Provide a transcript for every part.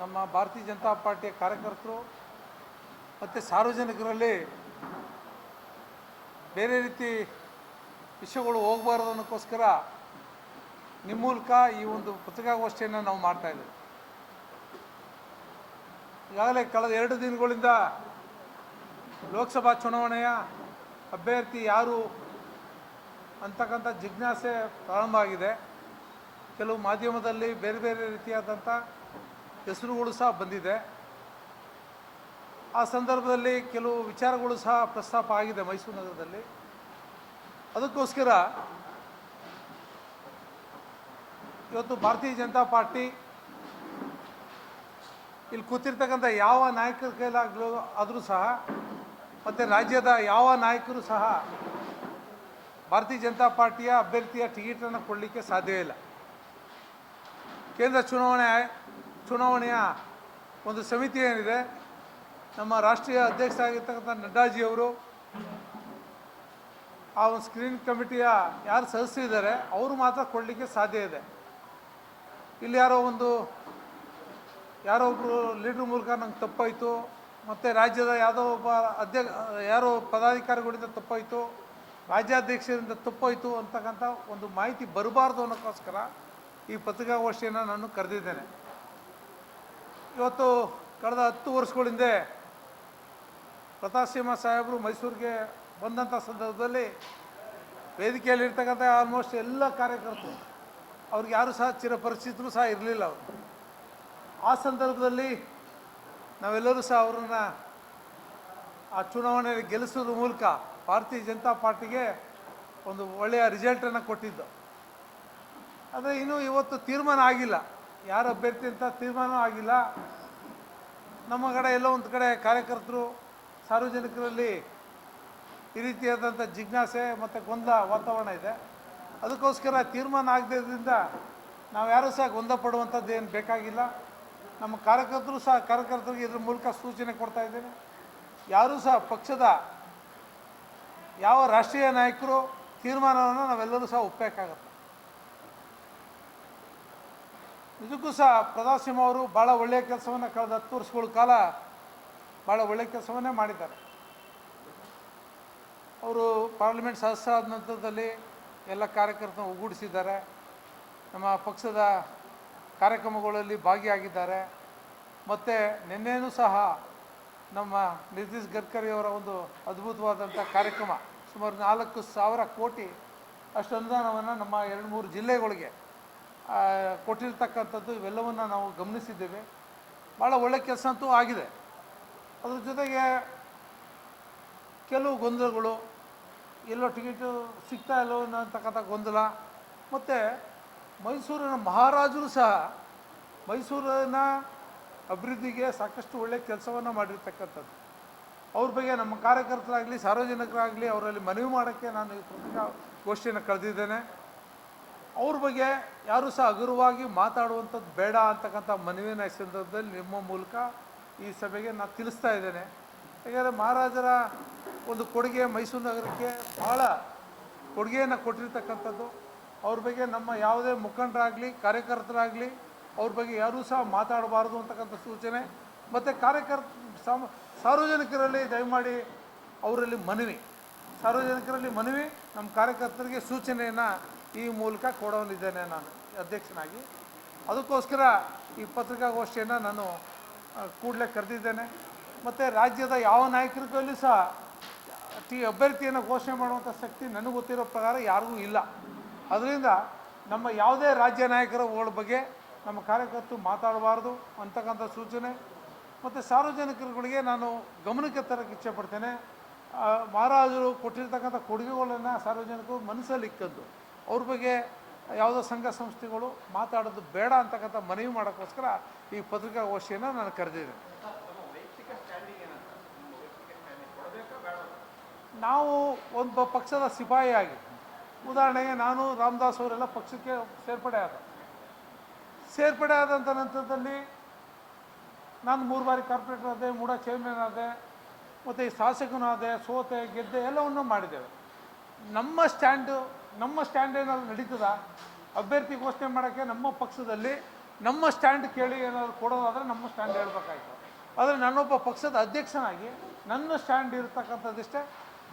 ನಮ್ಮ ಭಾರತೀಯ ಜನತಾ ಪಾರ್ಟಿಯ ಕಾರ್ಯಕರ್ತರು ಮತ್ತು ಸಾರ್ವಜನಿಕರಲ್ಲಿ ಬೇರೆ ರೀತಿ ವಿಷಯಗಳು ಹೋಗಬಾರ್ದು ಅನ್ನೋಕ್ಕೋಸ್ಕರ ನಿಮ್ಮ ಮೂಲಕ ಈ ಒಂದು ಪತ್ರಿಕಾಗೋಷ್ಠಿಯನ್ನು ನಾವು ಮಾಡ್ತಾಯಿದ್ದೇವೆ ಈಗಾಗಲೇ ಕಳೆದ ಎರಡು ದಿನಗಳಿಂದ ಲೋಕಸಭಾ ಚುನಾವಣೆಯ ಅಭ್ಯರ್ಥಿ ಯಾರು ಅಂತಕ್ಕಂಥ ಜಿಜ್ಞಾಸೆ ಪ್ರಾರಂಭ ಆಗಿದೆ. ಕೆಲವು ಮಾಧ್ಯಮದಲ್ಲಿ ಬೇರೆ ಬೇರೆ ರೀತಿಯಾದಂಥ ಹೆಸರುಗಳು ಸಹ ಬಂದಿದೆ. ಆ ಸಂದರ್ಭದಲ್ಲಿ ಕೆಲವು ವಿಚಾರಗಳು ಸಹ ಪ್ರಸ್ತಾಪ ಆಗಿದೆ ಮೈಸೂರು ನಗರದಲ್ಲಿ. ಅದಕ್ಕೋಸ್ಕರ ಇವತ್ತು ಭಾರತೀಯ ಜನತಾ ಪಾರ್ಟಿ ಇಲ್ಲಿ ಕೂತಿರ್ತಕ್ಕಂಥ ಯಾವ ನಾಯಕರ ಕೈಲಾಗಲೂ ಆದರೂ ಸಹ ಮತ್ತು ರಾಜ್ಯದ ಯಾವ ನಾಯಕರು ಸಹ ಭಾರತೀಯ ಜನತಾ ಪಾರ್ಟಿಯ ಅಭ್ಯರ್ಥಿಯ ಟಿಕೆಟನ್ನು ಕೊಡಲಿಕ್ಕೆ ಸಾಧ್ಯ ಇಲ್ಲ. ಕೇಂದ್ರ ಚುನಾವಣೆ ಚುನಾವಣೆಯ ಒಂದು ಸಮಿತಿ ಏನಿದೆ, ನಮ್ಮ ರಾಷ್ಟ್ರೀಯ ಅಧ್ಯಕ್ಷರಾಗಿರ್ತಕ್ಕಂಥ ನಡ್ಡಾಜಿಯವರು ಆ ಒಂದು ಸ್ಕ್ರೀನ್ ಕಮಿಟಿಯ ಯಾರು ಸದಸ್ಯರಿದ್ದಾರೆ ಅವರು ಮಾತ್ರ ಕೊಡಲಿಕ್ಕೆ ಸಾಧ್ಯ ಇದೆ. ಇಲ್ಲಿ ಯಾರೋ ಒಂದು, ಯಾರೋ ಒಬ್ಬರು ಲೀಡ್ರ್ ಮೂಲಕ ನಂಗೆ ತಪ್ಪಾಯಿತು, ಮತ್ತು ರಾಜ್ಯದ ಯಾವುದೋ ಒಬ್ಬ ಅಧ್ಯಕ್ಷ, ಯಾರೋ ಪದಾಧಿಕಾರಿಗಳಿಂದ ತಪ್ಪಾಯಿತು, ರಾಜ್ಯಾಧ್ಯಕ್ಷರಿಂದ ತಪ್ಪಾಯಿತು ಅಂತಕ್ಕಂಥ ಒಂದು ಮಾಹಿತಿ ಬರಬಾರ್ದು ಅನ್ನೋಕ್ಕೋಸ್ಕರ ಈ ಪತ್ರಿಕಾಗೋಷ್ಠಿಯನ್ನು ನಾನು ಕರೆದಿದ್ದೇನೆ. ಇವತ್ತು ಕಳೆದ ಹತ್ತು ವರ್ಷಗಳಿಂದ ಪ್ರತಾಪ್ ಸಿಂಹ ಸಾಹೇಬರು ಮೈಸೂರಿಗೆ ಬಂದಂಥ ಸಂದರ್ಭದಲ್ಲಿ ವೇದಿಕೆಯಲ್ಲಿರ್ತಕ್ಕಂಥ ಆಲ್ಮೋಸ್ಟ್ ಎಲ್ಲ ಕಾರ್ಯಕರ್ತರು, ಅವ್ರಿಗೆ ಯಾರು ಸಹ ಚಿರಪರಿಚಿತರು ಸಹ ಇರಲಿಲ್ಲ ಅವರು. ಆ ಸಂದರ್ಭದಲ್ಲಿ ನಾವೆಲ್ಲರೂ ಸಹ ಅವರನ್ನು ಆ ಚುನಾವಣೆಯಲ್ಲಿ ಗೆಲ್ಲಿಸೋದ್ರ ಮೂಲಕ ಭಾರತೀಯ ಜನತಾ ಪಾರ್ಟಿಗೆ ಒಂದು ಒಳ್ಳೆಯ ರಿಸಲ್ಟನ್ನು ಕೊಟ್ಟಿದ್ದು. ಆದರೆ ಇನ್ನೂ ಇವತ್ತು ತೀರ್ಮಾನ ಆಗಿಲ್ಲ. ಯಾರು ಅಭ್ಯರ್ಥಿ ಅಂತ ತೀರ್ಮಾನ ಆಗಿಲ್ಲ. ನಮ್ಮ ಕಡೆ ಎಲ್ಲೋ ಒಂದು ಕಡೆ ಕಾರ್ಯಕರ್ತರು, ಸಾರ್ವಜನಿಕರಲ್ಲಿ ಈ ರೀತಿಯಾದಂಥ ಜಿಜ್ಞಾಸೆ ಮತ್ತು ಗೊಂದಲ ವಾತಾವರಣ ಇದೆ. ಅದಕ್ಕೋಸ್ಕರ ತೀರ್ಮಾನ ಆಗದಿದ್ದರಿಂದ ನಾವು ಯಾರೂ ಸಹ ಗೊಂದಲ ಪಡುವಂಥದ್ದು ಏನು ಬೇಕಾಗಿಲ್ಲ. ನಮ್ಮ ಕಾರ್ಯಕರ್ತರು ಸಹ ಕಾರ್ಯಕರ್ತರಿಗೆ ಇದ್ರ ಮೂಲಕ ಸೂಚನೆ ಕೊಡ್ತಾ ಇದ್ದೇನೆ. ಯಾರೂ ಸಹ ಪಕ್ಷದ ಯಾವ ರಾಷ್ಟ್ರೀಯ ನಾಯಕರು ತೀರ್ಮಾನವನ್ನು ನಾವೆಲ್ಲರೂ ಸಹ ಒಪ್ಪಬೇಕಾಗತ್ತೆ ನಿಜಕ್ಕೂ ಸಹ ಪ್ರದಾಸಿಂಹ ಸಿಂಹ ಅವರು ಭಾಳ ಒಳ್ಳೆಯ ಕೆಲಸವನ್ನು ಕಳೆದ ಹತ್ತು ವರ್ಷಗಳ ಕಾಲ ಭಾಳ ಒಳ್ಳೆಯ ಕೆಲಸವನ್ನೇ ಮಾಡಿದ್ದಾರೆ. ಅವರು ಪಾರ್ಲಿಮೆಂಟ್ ಸದಸ್ಯರಾದ ನಂತರದಲ್ಲಿ ಎಲ್ಲ ಕಾರ್ಯಕರ್ತನ ಒಗ್ಗೂಡಿಸಿದ್ದಾರೆ. ನಮ್ಮ ಪಕ್ಷದ ಕಾರ್ಯಕ್ರಮಗಳಲ್ಲಿ ಭಾಗಿಯಾಗಿದ್ದಾರೆ. ಮತ್ತು ನಿನ್ನೆನೂ ಸಹ ನಮ್ಮ ನಿತೀಶ್ ಗಡ್ಕರಿ ಅವರ ಒಂದು ಅದ್ಭುತವಾದಂಥ ಕಾರ್ಯಕ್ರಮ ಸುಮಾರು ನಾಲ್ಕು ಸಾವಿರ ಕೋಟಿ ಅಷ್ಟು ಅನುದಾನವನ್ನು ನಮ್ಮ ಎರಡು ಮೂರು ಜಿಲ್ಲೆಗಳಿಗೆ ಕೊಟ್ಟಿರ್ತಕ್ಕಂಥದ್ದು ಇವೆಲ್ಲವನ್ನು ನಾವು ಗಮನಿಸಿದ್ದೇವೆ. ಭಾಳ ಒಳ್ಳೆ ಕೆಲಸ ಅಂತೂ ಆಗಿದೆ. ಅದ್ರ ಜೊತೆಗೆ ಕೆಲವು ಗೊಂದಲಗಳು, ಎಲ್ಲೋ ಟಿಕೆಟು ಸಿಗ್ತಾ ಇಲ್ಲೋ ಅನ್ನತಕ್ಕಂಥ ಗೊಂದಲ, ಮತ್ತು ಮೈಸೂರಿನ ಮಹಾರಾಜರು ಸಹ ಮೈಸೂರಿನ ಅಭಿವೃದ್ಧಿಗೆ ಸಾಕಷ್ಟು ಒಳ್ಳೆಯ ಕೆಲಸವನ್ನು ಮಾಡಿರ್ತಕ್ಕಂಥದ್ದು. ಅವ್ರ ಬಗ್ಗೆ ನಮ್ಮ ಕಾರ್ಯಕರ್ತರಾಗಲಿ, ಸಾರ್ವಜನಿಕರಾಗಲಿ, ಅವರಲ್ಲಿ ಮನವಿ ಮಾಡೋಕ್ಕೆ ನಾನು ಈ ಪತ್ರಿಕಾಗೋಷ್ಠಿಯನ್ನು ಕಳೆದಿದ್ದೇನೆ. ಅವ್ರ ಬಗ್ಗೆ ಯಾರೂ ಸಹ ಹಗುರವಾಗಿ ಮಾತಾಡುವಂಥದ್ದು ಬೇಡ ಅಂತಕ್ಕಂಥ ಮನವಿನ ಸಂದರ್ಭದಲ್ಲಿ ನಿಮ್ಮ ಮೂಲಕ ಈ ಸಭೆಗೆ ನಾನು ತಿಳಿಸ್ತಾ ಇದ್ದೇನೆ. ಯಾಕಂದರೆ ಮಹಾರಾಜರ ಒಂದು ಕೊಡುಗೆ ಮೈಸೂರು ನಗರಕ್ಕೆ ಭಾಳ ಕೊಡುಗೆಯನ್ನು ಕೊಟ್ಟಿರ್ತಕ್ಕಂಥದ್ದು. ಅವ್ರ ಬಗ್ಗೆ ನಮ್ಮ ಯಾವುದೇ ಮುಖಂಡರಾಗಲಿ, ಕಾರ್ಯಕರ್ತರಾಗಲಿ ಅವ್ರ ಬಗ್ಗೆ ಯಾರೂ ಸಹ ಮಾತಾಡಬಾರ್ದು ಅಂತಕ್ಕಂಥ ಸೂಚನೆ. ಮತ್ತು ಕಾರ್ಯಕರ್ತ ಸಾಮ, ಸಾರ್ವಜನಿಕರಲ್ಲಿ ದಯಮಾಡಿ ಅವರಲ್ಲಿ ಮನವಿ. ಸಾರ್ವಜನಿಕರಲ್ಲಿ ಮನವಿ, ನಮ್ಮ ಕಾರ್ಯಕರ್ತರಿಗೆ ಸೂಚನೆಯನ್ನು ಈ ಮೂಲಕ ಕೊಡೋನಿದ್ದೇನೆ ನಾನು, ಅಧ್ಯಕ್ಷನಾಗಿ. ಅದಕ್ಕೋಸ್ಕರ ಈ ಪತ್ರಿಕಾಗೋಷ್ಠಿಯನ್ನು ನಾನು ಕೂಡಲೇ ಕರೆದಿದ್ದೇನೆ. ಮತ್ತು ರಾಜ್ಯದ ಯಾವ ನಾಯಕರಿಗೂ ಸಹ ಟಿ ಅಭ್ಯರ್ಥಿಯನ್ನು ಘೋಷಣೆ ಮಾಡುವಂಥ ಶಕ್ತಿ ನನಗೆ ಗೊತ್ತಿರೋ ಪ್ರಕಾರ ಯಾರಿಗೂ ಇಲ್ಲ. ಅದರಿಂದ ನಮ್ಮ ಯಾವುದೇ ರಾಜ್ಯ ನಾಯಕರುಗಳ ಬಗ್ಗೆ ನಮ್ಮ ಕಾರ್ಯಕರ್ತರು ಮಾತಾಡಬಾರ್ದು ಅಂತಕ್ಕಂಥ ಸೂಚನೆ. ಮತ್ತು ಸಾರ್ವಜನಿಕರುಗಳಿಗೆ ನಾನು ಗಮನಕ್ಕೆ ತರಕ್ಕೆ ಇಚ್ಛೆಪಡ್ತೇನೆ. ಮಹಾರಾಜರು ಕೊಟ್ಟಿರ್ತಕ್ಕಂಥ ಕೊಡುಗೆಗಳನ್ನು ಸಾರ್ವಜನಿಕರು ಮನಸ್ಸಲ್ಲಿ ಇಕ್ಕದ್ದು. ಅವ್ರ ಬಗ್ಗೆ ಯಾವುದೋ ಸಂಘ ಸಂಸ್ಥೆಗಳು ಮಾತಾಡೋದು ಬೇಡ ಅಂತಕ್ಕಂಥ ಮನವಿ ಮಾಡೋಕ್ಕೋಸ್ಕರ ಈ ಪತ್ರಿಕಾಗೋಷ್ಠಿಯನ್ನು ನಾನು ಕರೆದಿದ್ದೇನೆ. ನಾವು ಒಂದು ಪಕ್ಷದ ಸಿಪಾಯಿಯಾಗಿ ಉದಾಹರಣೆಗೆ ನಾನು ರಾಮದಾಸ್ ಅವರೆಲ್ಲ ಪಕ್ಷಕ್ಕೆ ಸೇರ್ಪಡೆ ಆದ. ಸೇರ್ಪಡೆ ಆದಂಥ ನಂತರದಲ್ಲಿ ನಾನು ಮೂರು ಬಾರಿ ಕಾರ್ಪೊರೇಟರ್ ಆದೆ, ಮೂಡ ಚೇರ್ಮನ್ ಆದೆ, ಮತ್ತು ಈ ಶಾಸಕನೂ ಆದೆ, ಸೋತೆ, ಗೆದ್ದೆ ಎಲ್ಲವನ್ನೂ ಮಾಡಿದ್ದೇವೆ. ನಮ್ಮ ಸ್ಟ್ಯಾಂಡು ನಮ್ಮ ಸ್ಟ್ಯಾಂಡ್ ಏನಾದ್ರು ನಡೀತದ? ಅಭ್ಯರ್ಥಿ ಘೋಷಣೆ ಮಾಡೋಕ್ಕೆ ನಮ್ಮ ಪಕ್ಷದಲ್ಲಿ ನಮ್ಮ ಸ್ಟ್ಯಾಂಡ್ ಕೇಳಿ ಏನಾದರೂ ಕೊಡೋದಾದರೆ ನಮ್ಮ ಸ್ಟ್ಯಾಂಡ್ ಹೇಳಬೇಕಾಯ್ತು. ಆದರೆ ನಾನೊಬ್ಬ ಪಕ್ಷದ ಅಧ್ಯಕ್ಷನಾಗಿ ನನ್ನ ಸ್ಟ್ಯಾಂಡ್ ಇರತಕ್ಕಂಥದ್ದಿಷ್ಟೇ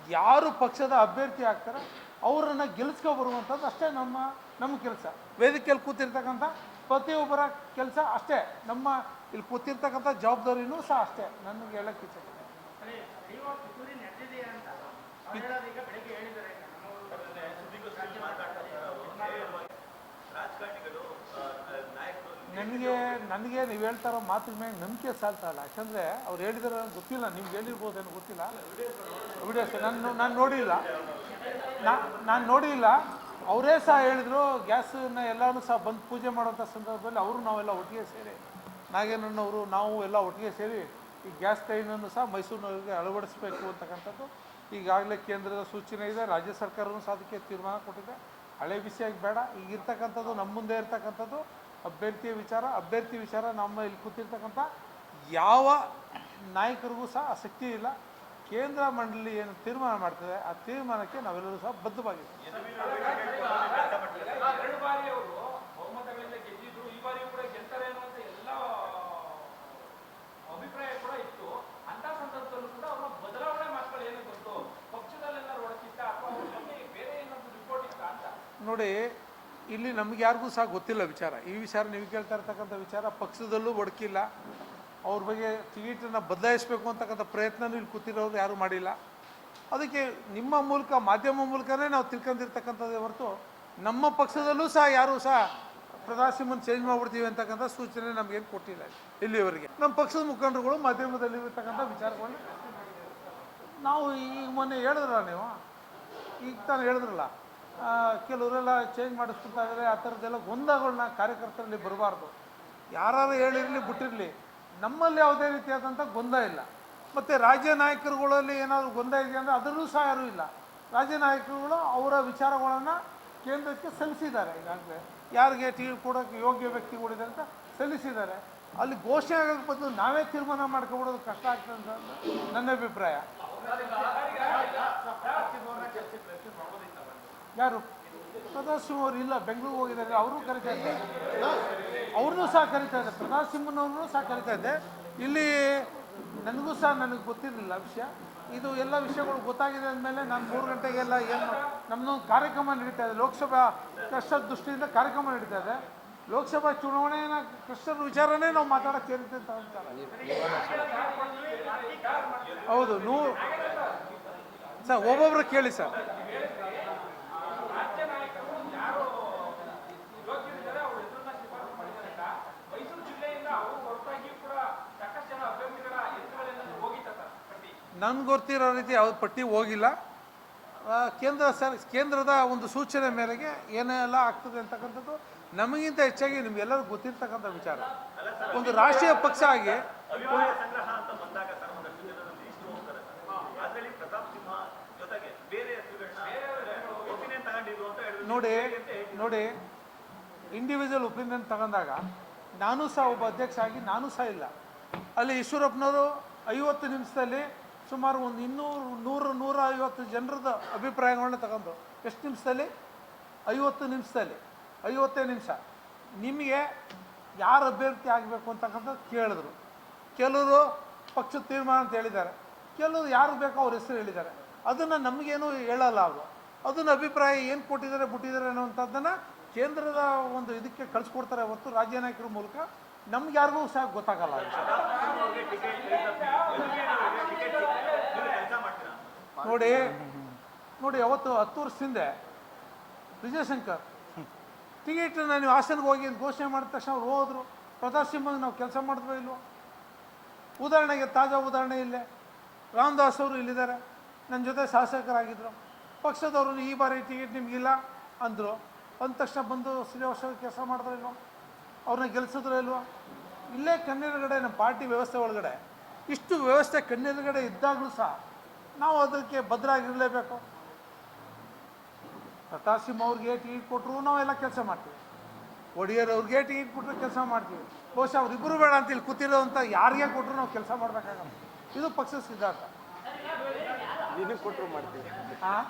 ಯಾರು ಪಕ್ಷದ ಅಭ್ಯರ್ಥಿ ಆಗ್ತಾರೆ ಅವರನ್ನು ಗೆಲ್ಸ್ಕೊ ಬರುವಂಥದ್ದು ಅಷ್ಟೇ ನಮ್ಮ ನಮ್ಮ ಕೆಲಸ. ವೇದಿಕೆಯಲ್ಲಿ ಕೂತಿರ್ತಕ್ಕಂಥ ಪ್ರತಿಯೊಬ್ಬರ ಕೆಲಸ ಅಷ್ಟೇ. ನಮ್ಮ ಇಲ್ಲಿ ಕೂತಿರ್ತಕ್ಕಂಥ ಜವಾಬ್ದಾರಿನೂ ಸಹ ಅಷ್ಟೇ. ನನಗೆ ಹೇಳಕ್ಕೆ ಇಚ್ಛೆ ನನಗೆ ನನಗೆ ನೀವು ಹೇಳ್ತಾ ಇರೋ ಮಾತಿನ ಮೇಲೆ ನಂಬಿಕೆ ಸಾಲ್ತಾ ಇಲ್ಲ. ಯಾಕಂದರೆ ಅವ್ರು ಹೇಳಿದ್ರೆ ಗೊತ್ತಿಲ್ಲ, ನಿಮ್ಗೆ ಹೇಳಿರ್ಬೋದೇನು ಗೊತ್ತಿಲ್ಲ. ವಿಡಿಯೋಸ್, ನಾನು ನಾನು ನೋಡಿಲ್ಲ. ನಾನು ನೋಡಿಲ್ಲ. ಅವರೇ ಸಹ ಹೇಳಿದ್ರು, ಗ್ಯಾಸನ್ನ ಎಲ್ಲರೂ ಸಹ ಬಂದು ಪೂಜೆ ಮಾಡೋಂಥ ಸಂದರ್ಭದಲ್ಲಿ ಅವರು ನಾವೆಲ್ಲ ಒಟ್ಟಿಗೆ ಸೇರಿ. ನಾಗೇನಣ್ಣವರು ನಾವು ಎಲ್ಲ ಒಟ್ಟಿಗೆ ಸೇರಿ ಈ ಗ್ಯಾಸ್ ಟ್ರೈನನ್ನು ಸಹ ಮೈಸೂರಿನವರಿಗೆ ಅಳವಡಿಸಬೇಕು ಅಂತಕ್ಕಂಥದ್ದು. ಈಗಾಗಲೇ ಕೇಂದ್ರದ ಸೂಚನೆ ಇದೆ, ರಾಜ್ಯ ಸರ್ಕಾರವೂ ಸಹ ಅದಕ್ಕೆ ತೀರ್ಮಾನ ಕೊಟ್ಟಿದೆ. ಹಳೆ ಬಿಸಿಯಾಗಿ ಬೇಡ ಈಗಿರ್ತಕ್ಕಂಥದ್ದು ನಮ್ಮ ಮುಂದೆ ಇರ್ತಕ್ಕಂಥದ್ದು. ಅಭ್ಯರ್ಥಿಯ ವಿಚಾರ ಅಭ್ಯರ್ಥಿ ವಿಚಾರ ನಮ್ಮ ಇಲ್ಲಿ ಕೂತಿರ್ತಕ್ಕಂಥ ಯಾವ ನಾಯಕರಿಗೂ ಸಹ ಆಸಕ್ತಿ ಇಲ್ಲ. ಕೇಂದ್ರ ಮಂಡಳಿ ಏನು ತೀರ್ಮಾನ ಮಾಡ್ತದೆ, ಆ ತೀರ್ಮಾನಕ್ಕೆ ನಾವೆಲ್ಲರೂ ಸಹ ಬದ್ಧವಾಗಿದ್ದೀವಿ. ನೋಡಿ ಇಲ್ಲಿ ನಮ್ಗೆ ಯಾರಿಗೂ ಸಹ ಗೊತ್ತಿಲ್ಲ ವಿಚಾರ. ಈ ವಿಚಾರ ನೀವು ಕೇಳ್ತಾ ಇರ್ತಕ್ಕಂಥ ವಿಚಾರ ಪಕ್ಷದಲ್ಲೂ ಬಡಕಿಲ್ಲ ಅವ್ರ ಬಗ್ಗೆ ಟಿಕೆಟನ್ನು ಬದಲಾಯಿಸಬೇಕು ಅಂತಕ್ಕಂಥ ಪ್ರಯತ್ನನೂ ಇಲ್ಲಿ ಕೂತಿರೋರು ಯಾರೂ ಮಾಡಿಲ್ಲ. ಅದಕ್ಕೆ ನಿಮ್ಮ ಮೂಲಕ, ಮಾಧ್ಯಮ ಮೂಲಕನೇ ನಾವು ತಿಳ್ಕೊಂಡಿರ್ತಕ್ಕಂಥದ್ದೇ ಹೊರತು ನಮ್ಮ ಪಕ್ಷದಲ್ಲೂ ಸಹ ಯಾರೂ ಸಹ ಪ್ರಧಾಸಿಮನ್ ಚೇಂಜ್ ಮಾಡ್ಬಿಡ್ತೀವಿ ಅಂತಕ್ಕಂಥ ಸೂಚನೆ ನಮಗೇನು ಕೊಟ್ಟಿಲ್ಲ ಇಲ್ಲಿವರೆಗೆ. ನಮ್ಮ ಪಕ್ಷದ ಮುಖಂಡರುಗಳು ಮಾಧ್ಯಮದಲ್ಲಿ ಇರ್ತಕ್ಕಂಥ ವಿಚಾರಗಳನ್ನ ನಾವು ಈಗ ಮೊನ್ನೆ ಹೇಳಿದ್ರಲ್ಲ ನೀವು? ಈಗ ತಾನು ಹೇಳಿದ್ರಲ್ಲ? ಕೆಲವರೆಲ್ಲ ಚೇಂಜ್ ಮಾಡಿಸ್ಕೊಳ್ತಾ ಇದ್ದಾರೆ ಆ ಥರದ್ದೆಲ್ಲ ಗೊಂದಲಗಳನ್ನ ಕಾರ್ಯಕರ್ತರಲ್ಲಿ ಬರಬಾರ್ದು. ಯಾರು ಹೇಳಿರಲಿ, ಬಿಟ್ಟಿರಲಿ, ನಮ್ಮಲ್ಲಿ ಯಾವುದೇ ರೀತಿಯಾದಂಥ ಗೊಂದ ಇಲ್ಲ. ಮತ್ತು ರಾಜ್ಯ ನಾಯಕರುಗಳಲ್ಲಿ ಏನಾದರೂ ಗೊಂದ ಇದೆ ಅಂದರೆ ಅದರಲ್ಲೂ ಸಹ ಯಾರೂ ಇಲ್ಲ. ರಾಜ್ಯ ನಾಯಕರುಗಳು ಅವರ ವಿಚಾರಗಳನ್ನು ಕೇಂದ್ರಕ್ಕೆ ಸಲ್ಲಿಸಿದ್ದಾರೆ. ಈಗಾಗಲೇ ಯಾರಿಗೆ ಟಿ ಕೊಡೋಕ್ಕೆ ಯೋಗ್ಯ ವ್ಯಕ್ತಿಗಳಿದೆ ಅಂತ ಸಲ್ಲಿಸಿದ್ದಾರೆ. ಅಲ್ಲಿ ಘೋಷಣೆ ಆಗೋಕ್ಕೆ ಬದಲು ನಾವೇ ತೀರ್ಮಾನ ಮಾಡ್ಕೊಬಿಡೋದು ಕಷ್ಟ ಆಗ್ತದೆ ಅಂತ ನನ್ನ ಅಭಿಪ್ರಾಯ. ಯಾರು? ಪ್ರತಾಪ್ ಅವರು ಇಲ್ಲ ಬೆಂಗಳೂರು ಹೋಗಿದ್ದಾರೆ. ಅವರು ಕರಿತಾ ಇದ್ದಾರೆ. ಅವ್ರನ್ನೂ ಸಹ ಕರಿತಾ ಇದ್ದಾರೆ. ಪ್ರತಾಪ್ ಸಹ ಕರಿತಾ ಇದ್ದೆ ಇಲ್ಲಿ ನನಗೂ ಸಹ ನನಗೆ ಗೊತ್ತಿರಲಿಲ್ಲ ವಿಷಯ. ಇದು ಎಲ್ಲ ವಿಷಯಗಳು ಗೊತ್ತಾಗಿದೆ ಅಂದಮೇಲೆ ನಾನು ಮೂರು ಗಂಟೆಗೆಲ್ಲ ಏನು ನಮ್ಮದು ಕಾರ್ಯಕ್ರಮ ನಡೀತಾ ಇದೆ. ಲೋಕಸಭಾ ಕಷ್ಟದ ದೃಷ್ಟಿಯಿಂದ ಕಾರ್ಯಕ್ರಮ ನಡೀತಾ ಇದೆ. ಲೋಕಸಭಾ ಚುನಾವಣೆಯ ಕಷ್ಟದ ವಿಚಾರನೇ ನಾವು ಮಾತಾಡಕ್ಕೆ ಸೇರಿದ್ದೆ ಅಂತ ಹೌದು, ನೂ ಸರ್, ಒಬ್ಬೊಬ್ರು ಕೇಳಿ ಸರ್ ರಾಜ್ಯ ನಾಯಕರು ಯಾರು ಯೋಗ್ಯರಿದ್ದಾರೆ ಅವ್ರ ಹೆಸರನ್ನ ಶಿಫಾರಸು ಮಾಡಿದ್ದಾರೆ ಅಂತ ಮೈಸೂರು ಜಿಲ್ಲೆಯಿಂದ ಅವರು ಹೊರತಾಗಿಯೂ ಕೂಡ ಸಾಕಷ್ಟು ಜನ ಅಭ್ಯರ್ಥಿಗಳ ಹೆಸರುಗಳೆಲ್ಲ ಹೋಗಿತ್ತ ಸರ್ ಪಟ್ಟಿ ನನ್ಗೆ ಗೊತ್ತಿರೋ ರೀತಿ ಯಾವ್ದು ಪಟ್ಟಿ ಹೋಗಿಲ್ಲ. ಕೇಂದ್ರ ಸರ್ ಕೇಂದ್ರದ ಒಂದು ಸೂಚನೆ ಮೇರೆಗೆ ಏನೆಲ್ಲ ಆಗ್ತದೆ ಅಂತಕ್ಕಂಥದ್ದು ನಮಗಿಂತ ಹೆಚ್ಚಾಗಿ ನಿಮಗೆಲ್ಲರಿಗೂ ಗೊತ್ತಿರ್ತಕ್ಕಂಥ ವಿಚಾರ. ಒಂದು ರಾಷ್ಟ್ರೀಯ ಪಕ್ಷ ಆಗಿ ನೋಡಿ ನೋಡಿ ಇಂಡಿವಿಜುವಲ್ ಒಪಿನಿಯನ್ ತಗೊಂಡಾಗ ನಾನು ಸಹ ಒಬ್ಬ ಅಧ್ಯಕ್ಷ ಆಗಿ ನಾನು ಸಹ ಇಲ್ಲ. ಅಲ್ಲಿ ಈಶ್ವರಪ್ಪನವರು ಐವತ್ತು ನಿಮಿಷದಲ್ಲಿ ಸುಮಾರು ಒಂದು ಇನ್ನೂರು, ನೂರು ನೂರ ಐವತ್ತು ಜನರದ ಅಭಿಪ್ರಾಯಗಳನ್ನ ತಗೊಂಡು ಎಷ್ಟು ನಿಮಿಷದಲ್ಲಿ? ಐವತ್ತು ನಿಮಿಷದಲ್ಲಿ. ಐವತ್ತೇ ನಿಮಿಷ. ನಿಮಗೆ ಯಾರು ಅಭ್ಯರ್ಥಿ ಆಗಬೇಕು ಅಂತಕ್ಕಂಥದ್ದು ಕೇಳಿದ್ರು. ಕೆಲವರು ಪಕ್ಷ ತೀರ್ಮಾನ ಅಂತ ಹೇಳಿದ್ದಾರೆ. ಕೆಲವರು ಯಾರು ಬೇಕೋ ಅವ್ರ ಹೆಸರು ಹೇಳಿದ್ದಾರೆ. ಅದನ್ನು ನಮಗೇನು ಹೇಳಲ್ಲ ಅವರು. ಅದನ್ನ ಅಭಿಪ್ರಾಯ ಏನು ಕೊಟ್ಟಿದ್ದಾರೆ, ಬಿಟ್ಟಿದ್ದಾರೆ ಅನ್ನೋವಂಥದ್ದನ್ನು ಕೇಂದ್ರದ ಒಂದು ಇದಕ್ಕೆ ಕಳಿಸ್ಕೊಡ್ತಾರೆ ಹೊತ್ತು ರಾಜ್ಯ ನಾಯಕರ ಮೂಲಕ ನಮ್ಗೆ ಯಾರಿಗೂ ಸಹ ಗೊತ್ತಾಗಲ್ಲ ಆ ವಿಷಯ. ಕೆಲಸ ಮಾಡ್ತೀರಾ ನೋಡಿ ನೋಡಿ, ಅವತ್ತು ಹತ್ತು ವರ್ಷದಿಂದ ವಿಜಯಶಂಕರ್. ಟಿಕೆಟ್ ನಾನು ಹಾಸನ್ಗೆ ಹೋಗಿ ಘೋಷಣೆ ಮಾಡಿದ ತಕ್ಷಣ ಅವ್ರು ಹೋದ್ರು. ಪ್ರತಾಪ್ ಸಿಂಹಂಗೆ ನಾವು ಕೆಲಸ ಮಾಡಿದ್ವೋ ಇಲ್ವೋ? ಉದಾಹರಣೆಗೆ ತಾಜಾ ಉದಾಹರಣೆ ಇಲ್ಲೇ. ರಾಮದಾಸ್ ಅವರು ಇಲ್ಲಿದ್ದಾರೆ. ನನ್ನ ಜೊತೆ ಶಾಸಕರಾಗಿದ್ದರು ಪಕ್ಷದವರು ಈ ಬಾರಿ ಟಿಕೆಟ್ ನಿಮಗಿಲ್ಲ ಅಂದರು. ಅಂದ ತಕ್ಷಣ ಬಂದು ಶ್ರೀನಿವಾಸ ಕೆಲಸ ಮಾಡಿದ್ರು ಇಲ್ವೋ? ಅವ್ರನ್ನ ಗೆಲ್ಸಿದ್ರು ಇಲ್ವೋ? ಇಲ್ಲೇ ಕಣ್ಣೆದುರುಗಡೆ ನಮ್ಮ ಪಾರ್ಟಿ ವ್ಯವಸ್ಥೆ ಒಳಗಡೆ. ಇಷ್ಟು ವ್ಯವಸ್ಥೆ ಕಣ್ಣೆದುರುಗಡೆ ಇದ್ದಾಗಲೂ ಸಹ ನಾವು ಅದಕ್ಕೆ ಭದ್ರಾಗಿರಲೇಬೇಕು ಸಿಂಹ ಅವ್ರಿಗೆ ಟಿಕೆಟ್ ಕೊಟ್ಟರು ನಾವೆಲ್ಲ ಕೆಲಸ ಮಾಡ್ತೀವಿ. ಒಡೆಯರ್ ಅವ್ರಿಗೆ ಟಿಕೆಟ್ ಕೊಟ್ಟರು ಕೆಲಸ ಮಾಡ್ತೀವಿ. ಬಹುಶಃ ಅವ್ರಿಬ್ಬರು ಬೇಡ ಅಂತ ಇಲ್ಲಿ ಕೂತಿರೋಂಥ ಯಾರಿಗೆ ಕೊಟ್ಟರು ನಾವು ಕೆಲಸ ಮಾಡಬೇಕಾಗಲ್ಲ. ಇದು ಪಕ್ಷದ ಸಿದ್ಧಾಂತ ಕೊಟ್ಟರು ಮಾಡ್ತೀವಿ. ಹಾಂ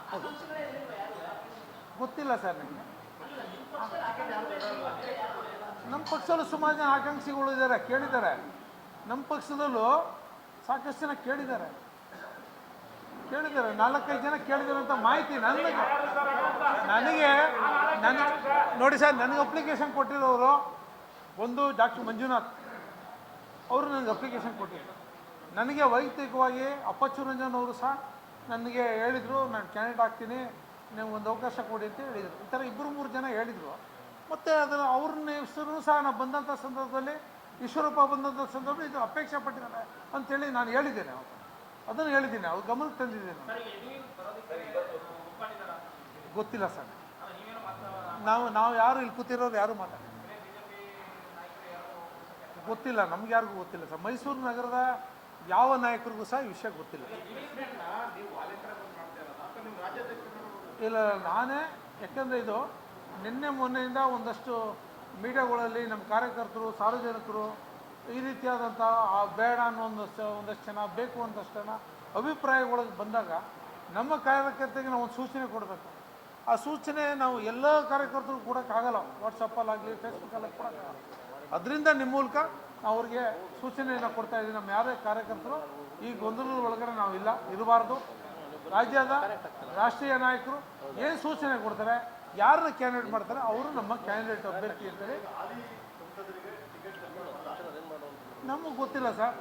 ಗೊತ್ತಿಲ್ಲ ಸರ್ ನನಗೆ ನಮ್ಮ ಪಕ್ಷದಲ್ಲೂ ಸುಮಾರು ಜನ ಆಕಾಂಕ್ಷಿಗಳು ಇದ್ದಾರೆ ಕೇಳಿದ್ದಾರೆ. ನಮ್ಮ ಪಕ್ಷದಲ್ಲೂ ಸಾಕಷ್ಟು ಜನ ಕೇಳಿದ್ದಾರೆ. ಕೇಳಿದ್ದಾರೆ. ನಾಲ್ಕೈದು ಜನ ಕೇಳಿದ್ದಾರೆ ಮಾಹಿತಿ ನನಗೆ ನನಗೆ ನನಗೆ ನೋಡಿ ಸರ್, ನನಗೆ ಅಪ್ಲಿಕೇಶನ್ ಕೊಟ್ಟಿರೋರು ಒಂದು ಡಾಕ್ಟರ್ ಮಂಜುನಾಥ್. ಅವರು ನನಗೆ ಅಪ್ಲಿಕೇಶನ್ ಕೊಟ್ಟಿದ್ದರು ನನಗೆ ವೈಯಕ್ತಿಕವಾಗಿ ಅಪ್ಪಚ್ಚು ರಂಜನ್ ಅವರು ಸಹ ನನಗೆ ಹೇಳಿದರು, ನಾನು ಕ್ಯಾಂಡಿಡೇಟ್ ಆಗ್ತೀನಿ. ನೀವು ಒಂದು ಅವಕಾಶ ಕೊಡಿ ಅಂತ ಹೇಳಿದರು. ಈ ಥರ ಇಬ್ಬರು ಮೂರು ಜನ ಹೇಳಿದರು. ಮತ್ತು ಅದನ್ನು ಅವ್ರನ್ನ ಹೆಸರು ಸಹ ನಾನು ಬಂದಂಥ ಸಂದರ್ಭದಲ್ಲಿ, ಈಶ್ವರಪ್ಪ ಬಂದಂಥ ಸಂದರ್ಭದಲ್ಲಿ ಇದು ಅಪೇಕ್ಷೆ ಪಟ್ಟಿದ್ದಾರೆ ಅಂತೇಳಿ ನಾನು ಹೇಳಿದ್ದೇನೆ ಅವತ್ತು. ಅದನ್ನು ಹೇಳಿದ್ದೀನಿ ಅವ್ರು ಗಮನಕ್ಕೆ ತಂದಿದ್ದೀನಿ. ಗೊತ್ತಿಲ್ಲ ಸರ್. ನಾವು ನಾವು ಯಾರು ಇಲ್ಲಿ ಕೂತಿರೋರು ಯಾರು ಮಾತಾಡಿ ಗೊತ್ತಿಲ್ಲ ನಮ್ಗೆ ಯಾರಿಗೂ ಗೊತ್ತಿಲ್ಲ ಸರ್. ಮೈಸೂರು ನಗರದ ಯಾವ ನಾಯಕರಿಗೂ ಸಹ ಈ ವಿಷಯ ಗೊತ್ತಿಲ್ಲ. ಇಲ್ಲ ನಾನೇ ಯಾಕಂದರೆ ಇದು ನಿನ್ನೆ ಮೊನ್ನೆಯಿಂದ ಒಂದಷ್ಟು ಮೀಡಿಯಾಗಳಲ್ಲಿ ನಮ್ಮ ಕಾರ್ಯಕರ್ತರು ಸಾರ್ವಜನಿಕರು ಈ ರೀತಿಯಾದಂಥ ಬೇಡ ಅನ್ನೋ ಒಂದಷ್ಟು ಒಂದಷ್ಟು ಜನ, ಬೇಕು ಒಂದಷ್ಟು ಜನ ಅಭಿಪ್ರಾಯಗಳು ಬಂದಾಗ ನಮ್ಮ ಕಾರ್ಯಕರ್ತರಿಗೆ ನಾವು ಒಂದು ಸೂಚನೆ ಕೊಡಬೇಕು. ಆ ಸೂಚನೆ ನಾವು ಎಲ್ಲ ಕಾರ್ಯಕರ್ತರು ಕೊಡೋಕ್ಕಾಗಲ್ಲ ವಾಟ್ಸಪ್ಪಲ್ಲಾಗಲಿ ಫೇಸ್ಬುಕ್ಕಲ್ಲಿ ಕೊಡೋಕ್ಕಾಗಲ್ಲ ಅದರಿಂದ ನಿಮ್ಮ ಮೂಲಕ ಅವ್ರಿಗೆ ಸೂಚನೆಯನ್ನು ಕೊಡ್ತಾ ಇದ್ದೀವಿ. ನಮ್ಮ ಯಾರೇ ಕಾರ್ಯಕರ್ತರು ಈ ಗೊಂದಲದ ಒಳಗಡೆ ನಾವು ಇಲ್ಲ, ಇರಬಾರ್ದು. ರಾಜ್ಯದ ರಾಷ್ಟ್ರೀಯ ನಾಯಕರು ಏನು ಸೂಚನೆ ಕೊಡ್ತಾರೆ ಯಾರನ್ನ ಕ್ಯಾಂಡಿಡೇಟ್ ಮಾಡ್ತಾರೆ, ಅವರು ನಮ್ಮ ಕ್ಯಾಂಡಿಡೇಟ್ ಅಭ್ಯರ್ಥಿ ಅಂತೇಳಿ ನಮಗೆ ಗೊತ್ತಿಲ್ಲ ಸರ್.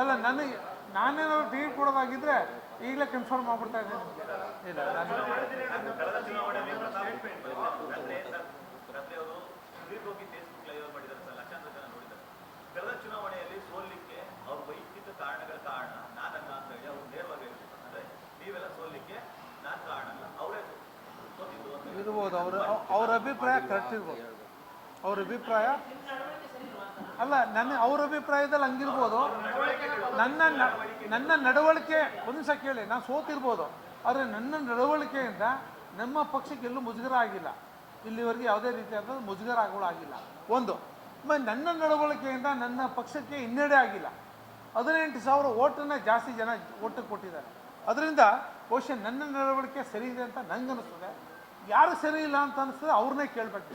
ಅಲ್ಲ ನನಗೆ ನಾನೇನಾದ್ರು ಟಿಕೆಟ್ ಕೊಡೋದಾಗಿದ್ರೆ ಈಗಲೇ ಕನ್ಫರ್ಮ್ ಆಗ್ಬಿಡ್ತಾ ಇದ್ದೀನಿ. ಇಲ್ಲ ಕಳೆದ ಚುನಾವಣೆಯಲ್ಲಿ ಸೋಲಿಕ್ಕೆ ಅವ್ರ ವೈಯಕ್ತಿಕ ಕಾರಣಗಳ ಕಾರಣ ನಾನಲ್ಲ ಅಂತ ಹೇಳಿ ಅವ್ರು ನೇರವಾಗಿ ಅಂದ್ರೆ ನೀವೆಲ್ಲ ಸೋಲಿಕ್ಕೆ ನಾನು ಕಾರಣ ಅವರೇ ಸೋತಿದ್ದು ಇರ್ಬೋದು ಅವ್ರ ಅವ್ರ ಅಭಿಪ್ರಾಯ ಕರೆಕ್ಟ್ ಇರ್ಬೋದು ಅವ್ರ ಅಭಿಪ್ರಾಯ? ಅಲ್ಲ, ನನ್ನ, ಅವ್ರ ಅಭಿಪ್ರಾಯದಲ್ಲಿ ಹಂಗಿರ್ಬೋದು. ನನ್ನ ನನ್ನ ನಡವಳಿಕೆ, ಒಂದು ಸಹ ಕೇಳಿ, ನಾನು ಸೋತಿರ್ಬೋದು. ಆದರೆ ನನ್ನ ನಡವಳಿಕೆಯಿಂದ ನಮ್ಮ ಪಕ್ಷಕ್ಕೆ ಎಲ್ಲೂ ಮುಜುಗರ ಆಗಿಲ್ಲ. ಇಲ್ಲಿವರೆಗೆ ಯಾವುದೇ ರೀತಿಯಾದ ಮುಜುಗರ ಆಗಿಲ್ಲ. ಒಂದು ನನ್ನ ನಡವಳಿಕೆಯಿಂದ ನನ್ನ ಪಕ್ಷಕ್ಕೆ ಹಿನ್ನಡೆ ಆಗಿಲ್ಲ. ಹದಿನೆಂಟು ಸಾವಿರ ಓಟನ್ನು ಜಾಸ್ತಿ ಜನ ಓಟು ಕೊಟ್ಟಿದ್ದಾರೆ. ಅದರಿಂದ ಬಹುಶಃ ನನ್ನ ನಡವಳಿಕೆ ಸರಿ ಇದೆ ಅಂತ ನಂಗೆ ಅನಿಸ್ತದೆ ಯಾರು ಸರಿ ಇಲ್ಲ ಅಂತ ಅನಿಸ್ತದೆ ಅವ್ರನ್ನೇ ಕೇಳಬೇಕು.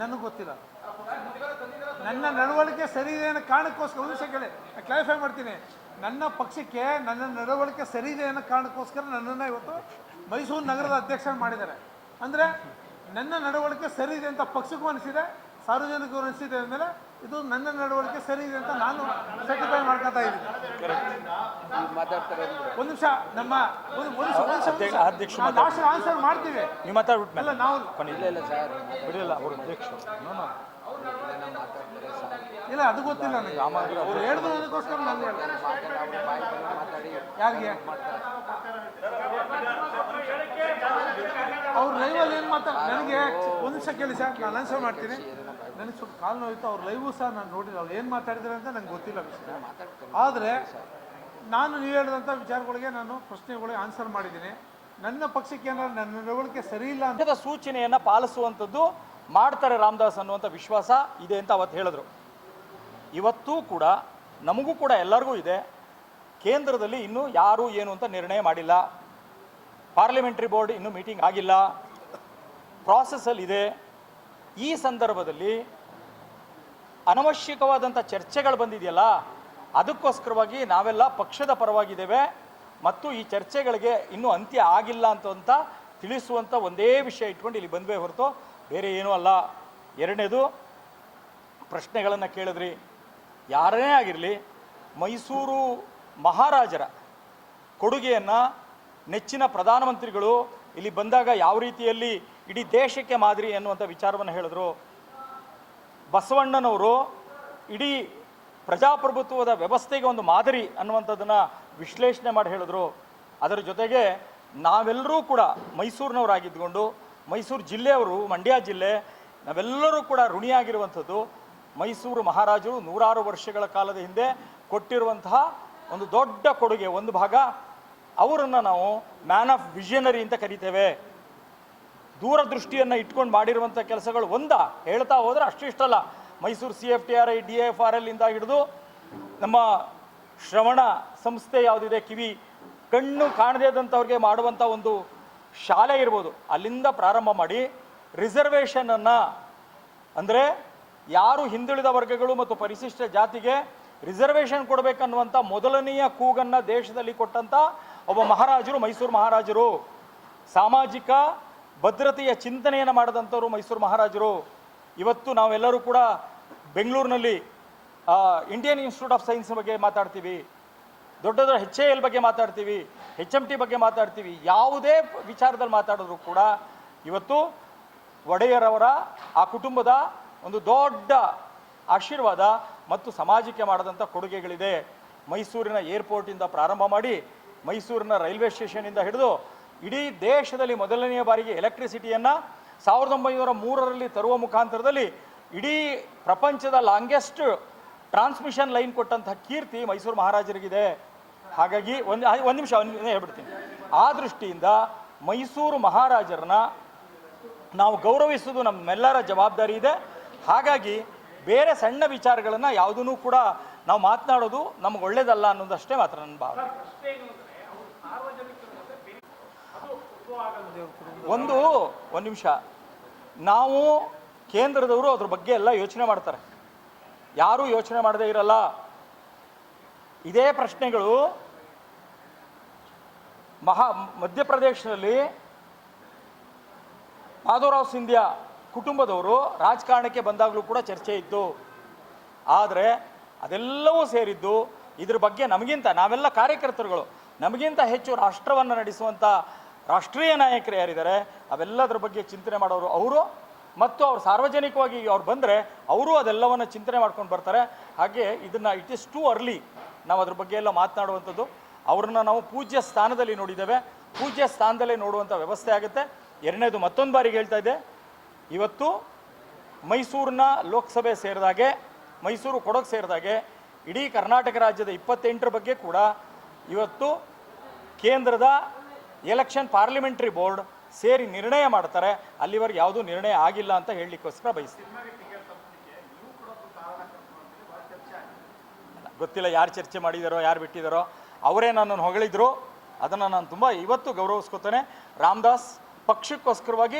ನನಗೆ ಗೊತ್ತಿಲ್ಲ. ನನ್ನ ನಡವಳಿಕೆ ಸರಿ ಇದೆ ಅನ್ನೋ ಕಾರಣಕ್ಕೋಸ್ಕರ ಒಂದು ಕೇಳಿ ಕ್ಲಾರಿಫೈ ಮಾಡ್ತೀನಿ. ನನ್ನ ಪಕ್ಷಕ್ಕೆ ನನ್ನ ನಡವಳಿಕೆ ಸರಿ ಇದೆ ಅನ್ನೋ ಕಾರಣಕ್ಕೋಸ್ಕರ ನನ್ನನ್ನು ಇವತ್ತು ಮೈಸೂರು ನಗರದ ಅಧ್ಯಕ್ಷ ಮಾಡಿದ್ದಾರೆ. ಅಂದರೆ ನನ್ನ ನಡವಳಿಕೆ ಸರಿ ಇದೆ ಅಂತ ಪಕ್ಷಕ್ಕೂ ಅನಿಸಿದೆ ಸಾರ್ವಜನಿಕರು ಅನಿಸಿದೆ ಅಂದಮೇಲೆ ಇದು ನನ್ನ ನಡವಳಿಕೆ ಸರಿ ಇದೆ ಅಂತ ನಾನು ಸರ್ಟಿಫೈ ಮಾಡ್ಕೊತಾ ಇದ್ದೀನಿ. ಒಂದು ನಿಮಿಷ ನಮ್ಮ. ಅಧ್ಯಕ್ಷ ಲಾಸ್ಟ್ ಆನ್ಸರ್ ಮಾಡ್ತೀವಿ. ನೀವು ಮಾತಾಡ್ಬಿಟ್ಮೇಲೆ ಅಲ್ಲ ನಾವು ಇಲ್ಲ ಇಲ್ಲ ಸರ್ ಬಿಡಿಲ್ಲ ಅವ್ರ ಅಧ್ಯಕ್ಷ ಇಲ್ಲ ಅದು ಗೊತ್ತಿಲ್ಲ ನನಗೆ. ಅವ್ರು ಹೇಳಿದ್ರು ಅದಕ್ಕೋಸ್ಕರ ನಾನು ಯಾರಿಗೆ? ಅವ್ರು ಲೈವಲ್ಲಿ ಏನು ಮಾತಾಡ ನನಗೆ ಒಂದು ನಿಮಿಷ ಕೇಳಿ ಸರ್, ನಾನು ಆನ್ಸರ್ ಮಾಡ್ತೀನಿ. ನನಗೆ ಸ್ವಲ್ಪ ಕಾಲು ನೋಯ್ತು, ಅವ್ರ ಲೈವು ಸಹ ನಾನು ನೋಡಿಲ್ಲ. ಅವ್ರು ಏನು ಮಾತಾಡಿದ್ದಾರೆ ಅಂತ ನಂಗೆ ಗೊತ್ತಿಲ್ಲ ಆದ್ರೆ ನಾನು ನೀವು ಹೇಳಿದಂಥ ವಿಚಾರಗಳಿಗೆ ನಾನು ಪ್ರಶ್ನೆಗಳಿಗೆ ಆನ್ಸರ್ ಮಾಡಿದ್ದೀನಿ. ನನ್ನ ಪಕ್ಷಕ್ಕೆ ಏನಾದ್ರು ನನ್ನ ನಡವಳಿಕೆ ಸರಿ ಇಲ್ಲ ಅಂತ ಸೂಚನೆಯನ್ನು ಪಾಲಿಸುವಂಥದ್ದು ಮಾಡ್ತಾರೆ ರಾಮದಾಸ್ ಅನ್ನುವಂಥ ವಿಶ್ವಾಸ ಇದೆ ಅಂತ ಅವತ್ತು ಹೇಳಿದ್ರು. ಇವತ್ತೂ ಕೂಡ ನಮಗೂ ಕೂಡ ಎಲ್ಲರಿಗೂ ಇದೆ. ಕೇಂದ್ರದಲ್ಲಿ ಇನ್ನೂ ಯಾರು ಏನು ಅಂತ ನಿರ್ಣಯ ಮಾಡಿಲ್ಲ. ಪಾರ್ಲಿಮೆಂಟ್ರಿ ಬೋರ್ಡ್ ಇನ್ನೂ ಮೀಟಿಂಗ್ ಆಗಿಲ್ಲ. ಪ್ರಾಸೆಸ್ಸಲ್ಲಿ ಇದೆ ಈ ಸಂದರ್ಭದಲ್ಲಿ ಅನವಶ್ಯಕವಾದಂಥ ಚರ್ಚೆಗಳು ಬಂದಿದೆಯಲ್ಲ, ಅದಕ್ಕೋಸ್ಕರವಾಗಿ ನಾವೆಲ್ಲ ಪಕ್ಷದ ಪರವಾಗಿದ್ದೇವೆ ಮತ್ತು ಈ ಚರ್ಚೆಗಳಿಗೆ ಇನ್ನೂ ಅಂತ್ಯ ಆಗಿಲ್ಲ ಅಂತ ಅಂತ ತಿಳಿಸುವಂಥ ಒಂದೇ ವಿಷಯ ಇಟ್ಕೊಂಡು ಇಲ್ಲಿ ಬಂದ್ವೇ ಹೊರತು ಬೇರೆ ಏನೂ ಅಲ್ಲ. ಎರಡನೇದು, ಪ್ರಶ್ನೆಗಳನ್ನು ಕೇಳಿದ್ರಿ. ಯಾರೇ ಆಗಿರಲಿ, ಮೈಸೂರು ಮಹಾರಾಜರ ಕೊಡುಗೆಯನ್ನು ನೆಚ್ಚಿನ ಪ್ರಧಾನಮಂತ್ರಿಗಳು ಇಲ್ಲಿ ಬಂದಾಗ ಯಾವ ರೀತಿಯಲ್ಲಿ ಇಡೀ ದೇಶಕ್ಕೆ ಮಾದರಿ ಅನ್ನುವಂಥ ವಿಚಾರವನ್ನು ಹೇಳಿದ್ರು. ಬಸವಣ್ಣನವರು ಇಡೀ ಪ್ರಜಾಪ್ರಭುತ್ವದ ವ್ಯವಸ್ಥೆಗೆ ಒಂದು ಮಾದರಿ ಅನ್ನುವಂಥದ್ದನ್ನು ವಿಶ್ಲೇಷಣೆ ಮಾಡಿ ಹೇಳಿದ್ರು. ಅದರ ಜೊತೆಗೆ ನಾವೆಲ್ಲರೂ ಕೂಡ ಮೈಸೂರಿನವರಾಗಿದ್ದುಕೊಂಡು ಮೈಸೂರು ಜಿಲ್ಲೆಯವರು, ಮಂಡ್ಯ ಜಿಲ್ಲೆ, ನಾವೆಲ್ಲರೂ ಕೂಡ ಋಣಿಯಾಗಿರುವಂಥದ್ದು ಮೈಸೂರು ಮಹಾರಾಜರು ನೂರಾರು ವರ್ಷಗಳ ಕಾಲದ ಹಿಂದೆ ಕೊಟ್ಟಿರುವಂತಹ ಒಂದು ದೊಡ್ಡ ಕೊಡುಗೆ, ಒಂದು ಭಾಗ ಅವರನ್ನು ನಾವು ಮ್ಯಾನ್ ಆಫ್ ವಿಷನರಿ ಅಂತ ಕರಿತೇವೆ. ದೂರದೃಷ್ಟಿಯನ್ನು ಇಟ್ಕೊಂಡು ಮಾಡಿರುವಂಥ ಕೆಲಸಗಳು ಒಂದ, ಹೇಳ್ತಾ ಹೋದರೆ ಅಷ್ಟಿಷ್ಟಲ್ಲ Mysuru C F T R I D F R L ಇಂದ ಹಿಡಿದು ನಮ್ಮ ಶ್ರವಣ ಸಂಸ್ಥೆ ಯಾವುದಿದೆ, ಕಿವಿ ಕಣ್ಣು ಕಾಣದೇ ಇದ್ದಂಥವ್ರಿಗೆ ಮಾಡುವಂಥ ಒಂದು ಶಾಲೆ ಇರ್ಬೋದು. ಅಲ್ಲಿಂದ ಪ್ರಾರಂಭ ಮಾಡಿ ರಿಸರ್ವೇಷನನ್ನು ಅಂದರೆ ಯಾರು ಹಿಂದುಳಿದ ವರ್ಗಗಳು ಮತ್ತು ಪರಿಶಿಷ್ಟ ಜಾತಿಗೆ ರಿಸರ್ವೇಷನ್ ಕೊಡಬೇಕನ್ನುವಂಥ ಮೊದಲನೆಯ ಕೂಗನ್ನು ದೇಶದಲ್ಲಿ ಕೊಟ್ಟಂಥ ಒಬ್ಬ ಮಹಾರಾಜರು, ಮೈಸೂರು ಮಹಾರಾಜರು ಸಾಮಾಜಿಕ ಭದ್ರತೆಯ ಚಿಂತನೆಯನ್ನು ಮಾಡಿದಂಥವ್ರು ಮೈಸೂರು ಮಹಾರಾಜರು. ಇವತ್ತು ನಾವೆಲ್ಲರೂ ಕೂಡ ಬೆಂಗಳೂರಿನಲ್ಲಿ ಇಂಡಿಯನ್ ಇನ್ಸ್ಟಿಟ್ಯೂಟ್ ಆಫ್ ಸೈನ್ಸ್ ಬಗ್ಗೆ ಮಾತಾಡ್ತೀವಿ. ದೊಡ್ಡ ದೊಡ್ಡ ಹೆಚ್ ಎಲ್ ಬಗ್ಗೆ ಮಾತಾಡ್ತೀವಿ ಹೆಚ್ ಎಂ ಟಿ ಬಗ್ಗೆ ಮಾತಾಡ್ತೀವಿ. ಯಾವುದೇ ವಿಚಾರದಲ್ಲಿ ಮಾತಾಡಿದ್ರು ಕೂಡ ಇವತ್ತು ಒಡೆಯರವರ, ಆ ಕುಟುಂಬದ ಒಂದು ದೊಡ್ಡ ಆಶೀರ್ವಾದ ಮತ್ತು ಸಮಾಜಕ್ಕೆ ಮಾಡಿದಂಥ ಕೊಡುಗೆಗಳಿದೆ. ಮೈಸೂರಿನ ಏರ್ಪೋರ್ಟಿಂದ ಪ್ರಾರಂಭ ಮಾಡಿ ಮೈಸೂರಿನ ರೈಲ್ವೆ ಸ್ಟೇಷನಿಂದ ಹಿಡಿದು ಇಡೀ ದೇಶದಲ್ಲಿ ಮೊದಲನೆಯ ಬಾರಿಗೆ ಎಲೆಕ್ಟ್ರಿಸಿಟಿಯನ್ನು ಸಾವಿರದ ಒಂಬೈನೂರ ಮೂರರಲ್ಲಿ ತರುವ ಮುಖಾಂತರದಲ್ಲಿ ಇಡೀ ಪ್ರಪಂಚದ ಲಾಂಗೆಸ್ಟ್ ಟ್ರಾನ್ಸ್ಮಿಷನ್ ಲೈನ್ ಕೊಟ್ಟಂತಹ ಕೀರ್ತಿ ಮೈಸೂರು ಮಹಾರಾಜರಿಗಿದೆ. ಹಾಗಾಗಿ ಒಂದು ಒಂದು ನಿಮಿಷ, ಒಂದು ಹೇಳ್ಬಿಡ್ತೀನಿ. ಆ ದೃಷ್ಟಿಯಿಂದ ಮೈಸೂರು ಮಹಾರಾಜರನ್ನ ನಾವು ಗೌರವಿಸುವುದು ನಮ್ಮೆಲ್ಲರ ಜವಾಬ್ದಾರಿ ಇದೆ. ಹಾಗಾಗಿ ಬೇರೆ ಸಣ್ಣ ವಿಚಾರಗಳನ್ನು ಯಾವುದೂ ಕೂಡ ನಾವು ಮಾತನಾಡೋದು ನಮ್ಗೆ ಒಳ್ಳೇದಲ್ಲ ಅನ್ನೋದಷ್ಟೇ ಮಾತ್ರ ನನ್ನ ಭಾವನೆ ಪ್ರಶ್ನೆ ಏನು ಅಂದ್ರೆ ಅವರು ಸಾರ್ವಜನಿಕರ ಮುಂದೆ ಬೇರೆ ಅದು ಉದ್ಭವ ಆಗಲ್ಲ ಒಂದು ಒಂದು ನಿಮಿಷ. ನಾವು ಕೇಂದ್ರದವರು ಅದ್ರ ಬಗ್ಗೆ ಎಲ್ಲ ಯೋಚನೆ ಮಾಡ್ತಾರೆ. ಯಾರೂ ಯೋಚನೆ ಮಾಡದೇ ಇರಲ್ಲ. ಇದೇ ಪ್ರಶ್ನೆಗಳು ಮಹಾ, ಮಧ್ಯಪ್ರದೇಶದಲ್ಲಿ ಮಾಧವರಾವ್ ಸಿಂಧ್ಯಾ ಕುಟುಂಬದವರು ರಾಜಕಾರಣಕ್ಕೆ ಬಂದಾಗಲೂ ಕೂಡ ಚರ್ಚೆ ಇತ್ತು. ಆದರೆ ಅದೆಲ್ಲವೂ ಸೇರಿದ್ದು ಇದ್ರ ಬಗ್ಗೆ ನಮಗಿಂತ, ನಾವೆಲ್ಲ ಕಾರ್ಯಕರ್ತರುಗಳು, ನಮಗಿಂತ ಹೆಚ್ಚು ರಾಷ್ಟ್ರವನ್ನು ನಡೆಸುವಂಥ ರಾಷ್ಟ್ರೀಯ ನಾಯಕರು ಯಾರಿದ್ದಾರೆ, ಅವೆಲ್ಲದ್ರ ಬಗ್ಗೆ ಚಿಂತನೆ ಮಾಡೋರು ಅವರು ಮತ್ತು ಅವ್ರು ಸಾರ್ವಜನಿಕವಾಗಿ ಅವ್ರು ಬಂದರೆ ಅವರು ಅದೆಲ್ಲವನ್ನು ಚಿಂತನೆ ಮಾಡ್ಕೊಂಡು ಬರ್ತಾರೆ. ಹಾಗೆ ಇದನ್ನು ಇಟ್ ಇಸ್ ಟೂ ಅರ್ಲಿ ನಾವು ಅದ್ರ ಬಗ್ಗೆ ಎಲ್ಲ ಮಾತನಾಡುವಂಥದ್ದು. ಅವ್ರನ್ನ ನಾವು ಪೂಜ್ಯ ಸ್ಥಾನದಲ್ಲಿ ನೋಡಿದ್ದೇವೆ. ಪೂಜ್ಯ ಸ್ಥಾನದಲ್ಲೇ ನೋಡುವಂಥ ವ್ಯವಸ್ಥೆ ಆಗುತ್ತೆ. ಎರಡನೇದು ಮತ್ತೊಂದು ಬಾರಿಗೆ ಹೇಳ್ತಾ ಇದೆ ಇವತ್ತು ಮೈಸೂರಿನ ಲೋಕಸಭೆ ಸೇರಿದಾಗೆ ಮೈಸೂರು ಕೊಡಗು ಸೇರಿದಾಗೆ ಇಡೀ ಕರ್ನಾಟಕ ರಾಜ್ಯದ ಇಪ್ಪತ್ತೆಂಟರ ಬಗ್ಗೆ ಕೂಡ ಇವತ್ತು ಕೇಂದ್ರದ ಎಲೆಕ್ಷನ್ ಪಾರ್ಲಿಮೆಂಟ್ರಿ ಬೋರ್ಡ್ ಸೇರಿ ನಿರ್ಣಯ ಮಾಡ್ತಾರೆ, ಅಲ್ಲಿವರೆಗೆ ಯಾವುದೂ ನಿರ್ಣಯ ಆಗಿಲ್ಲ ಅಂತ ಹೇಳಲಿಕ್ಕೋಸ್ಕರ ಬಯಸ್ತೀನಿ. ಗೊತ್ತಿಲ್ಲ ಯಾರು ಚರ್ಚೆ ಮಾಡಿದಾರೋ, ಯಾರು ಬಿಟ್ಟಿದ್ದಾರೋ ಅವರೇ ನನ್ನನ್ನು ಹೊಗಳಿದ್ರು. ಅದನ್ನು ನಾನು ತುಂಬ ಇವತ್ತು ಗೌರವಿಸ್ಕೊತೇನೆ. ರಾಮದಾಸ್ ಪಕ್ಷಕ್ಕೋಸ್ಕರವಾಗಿ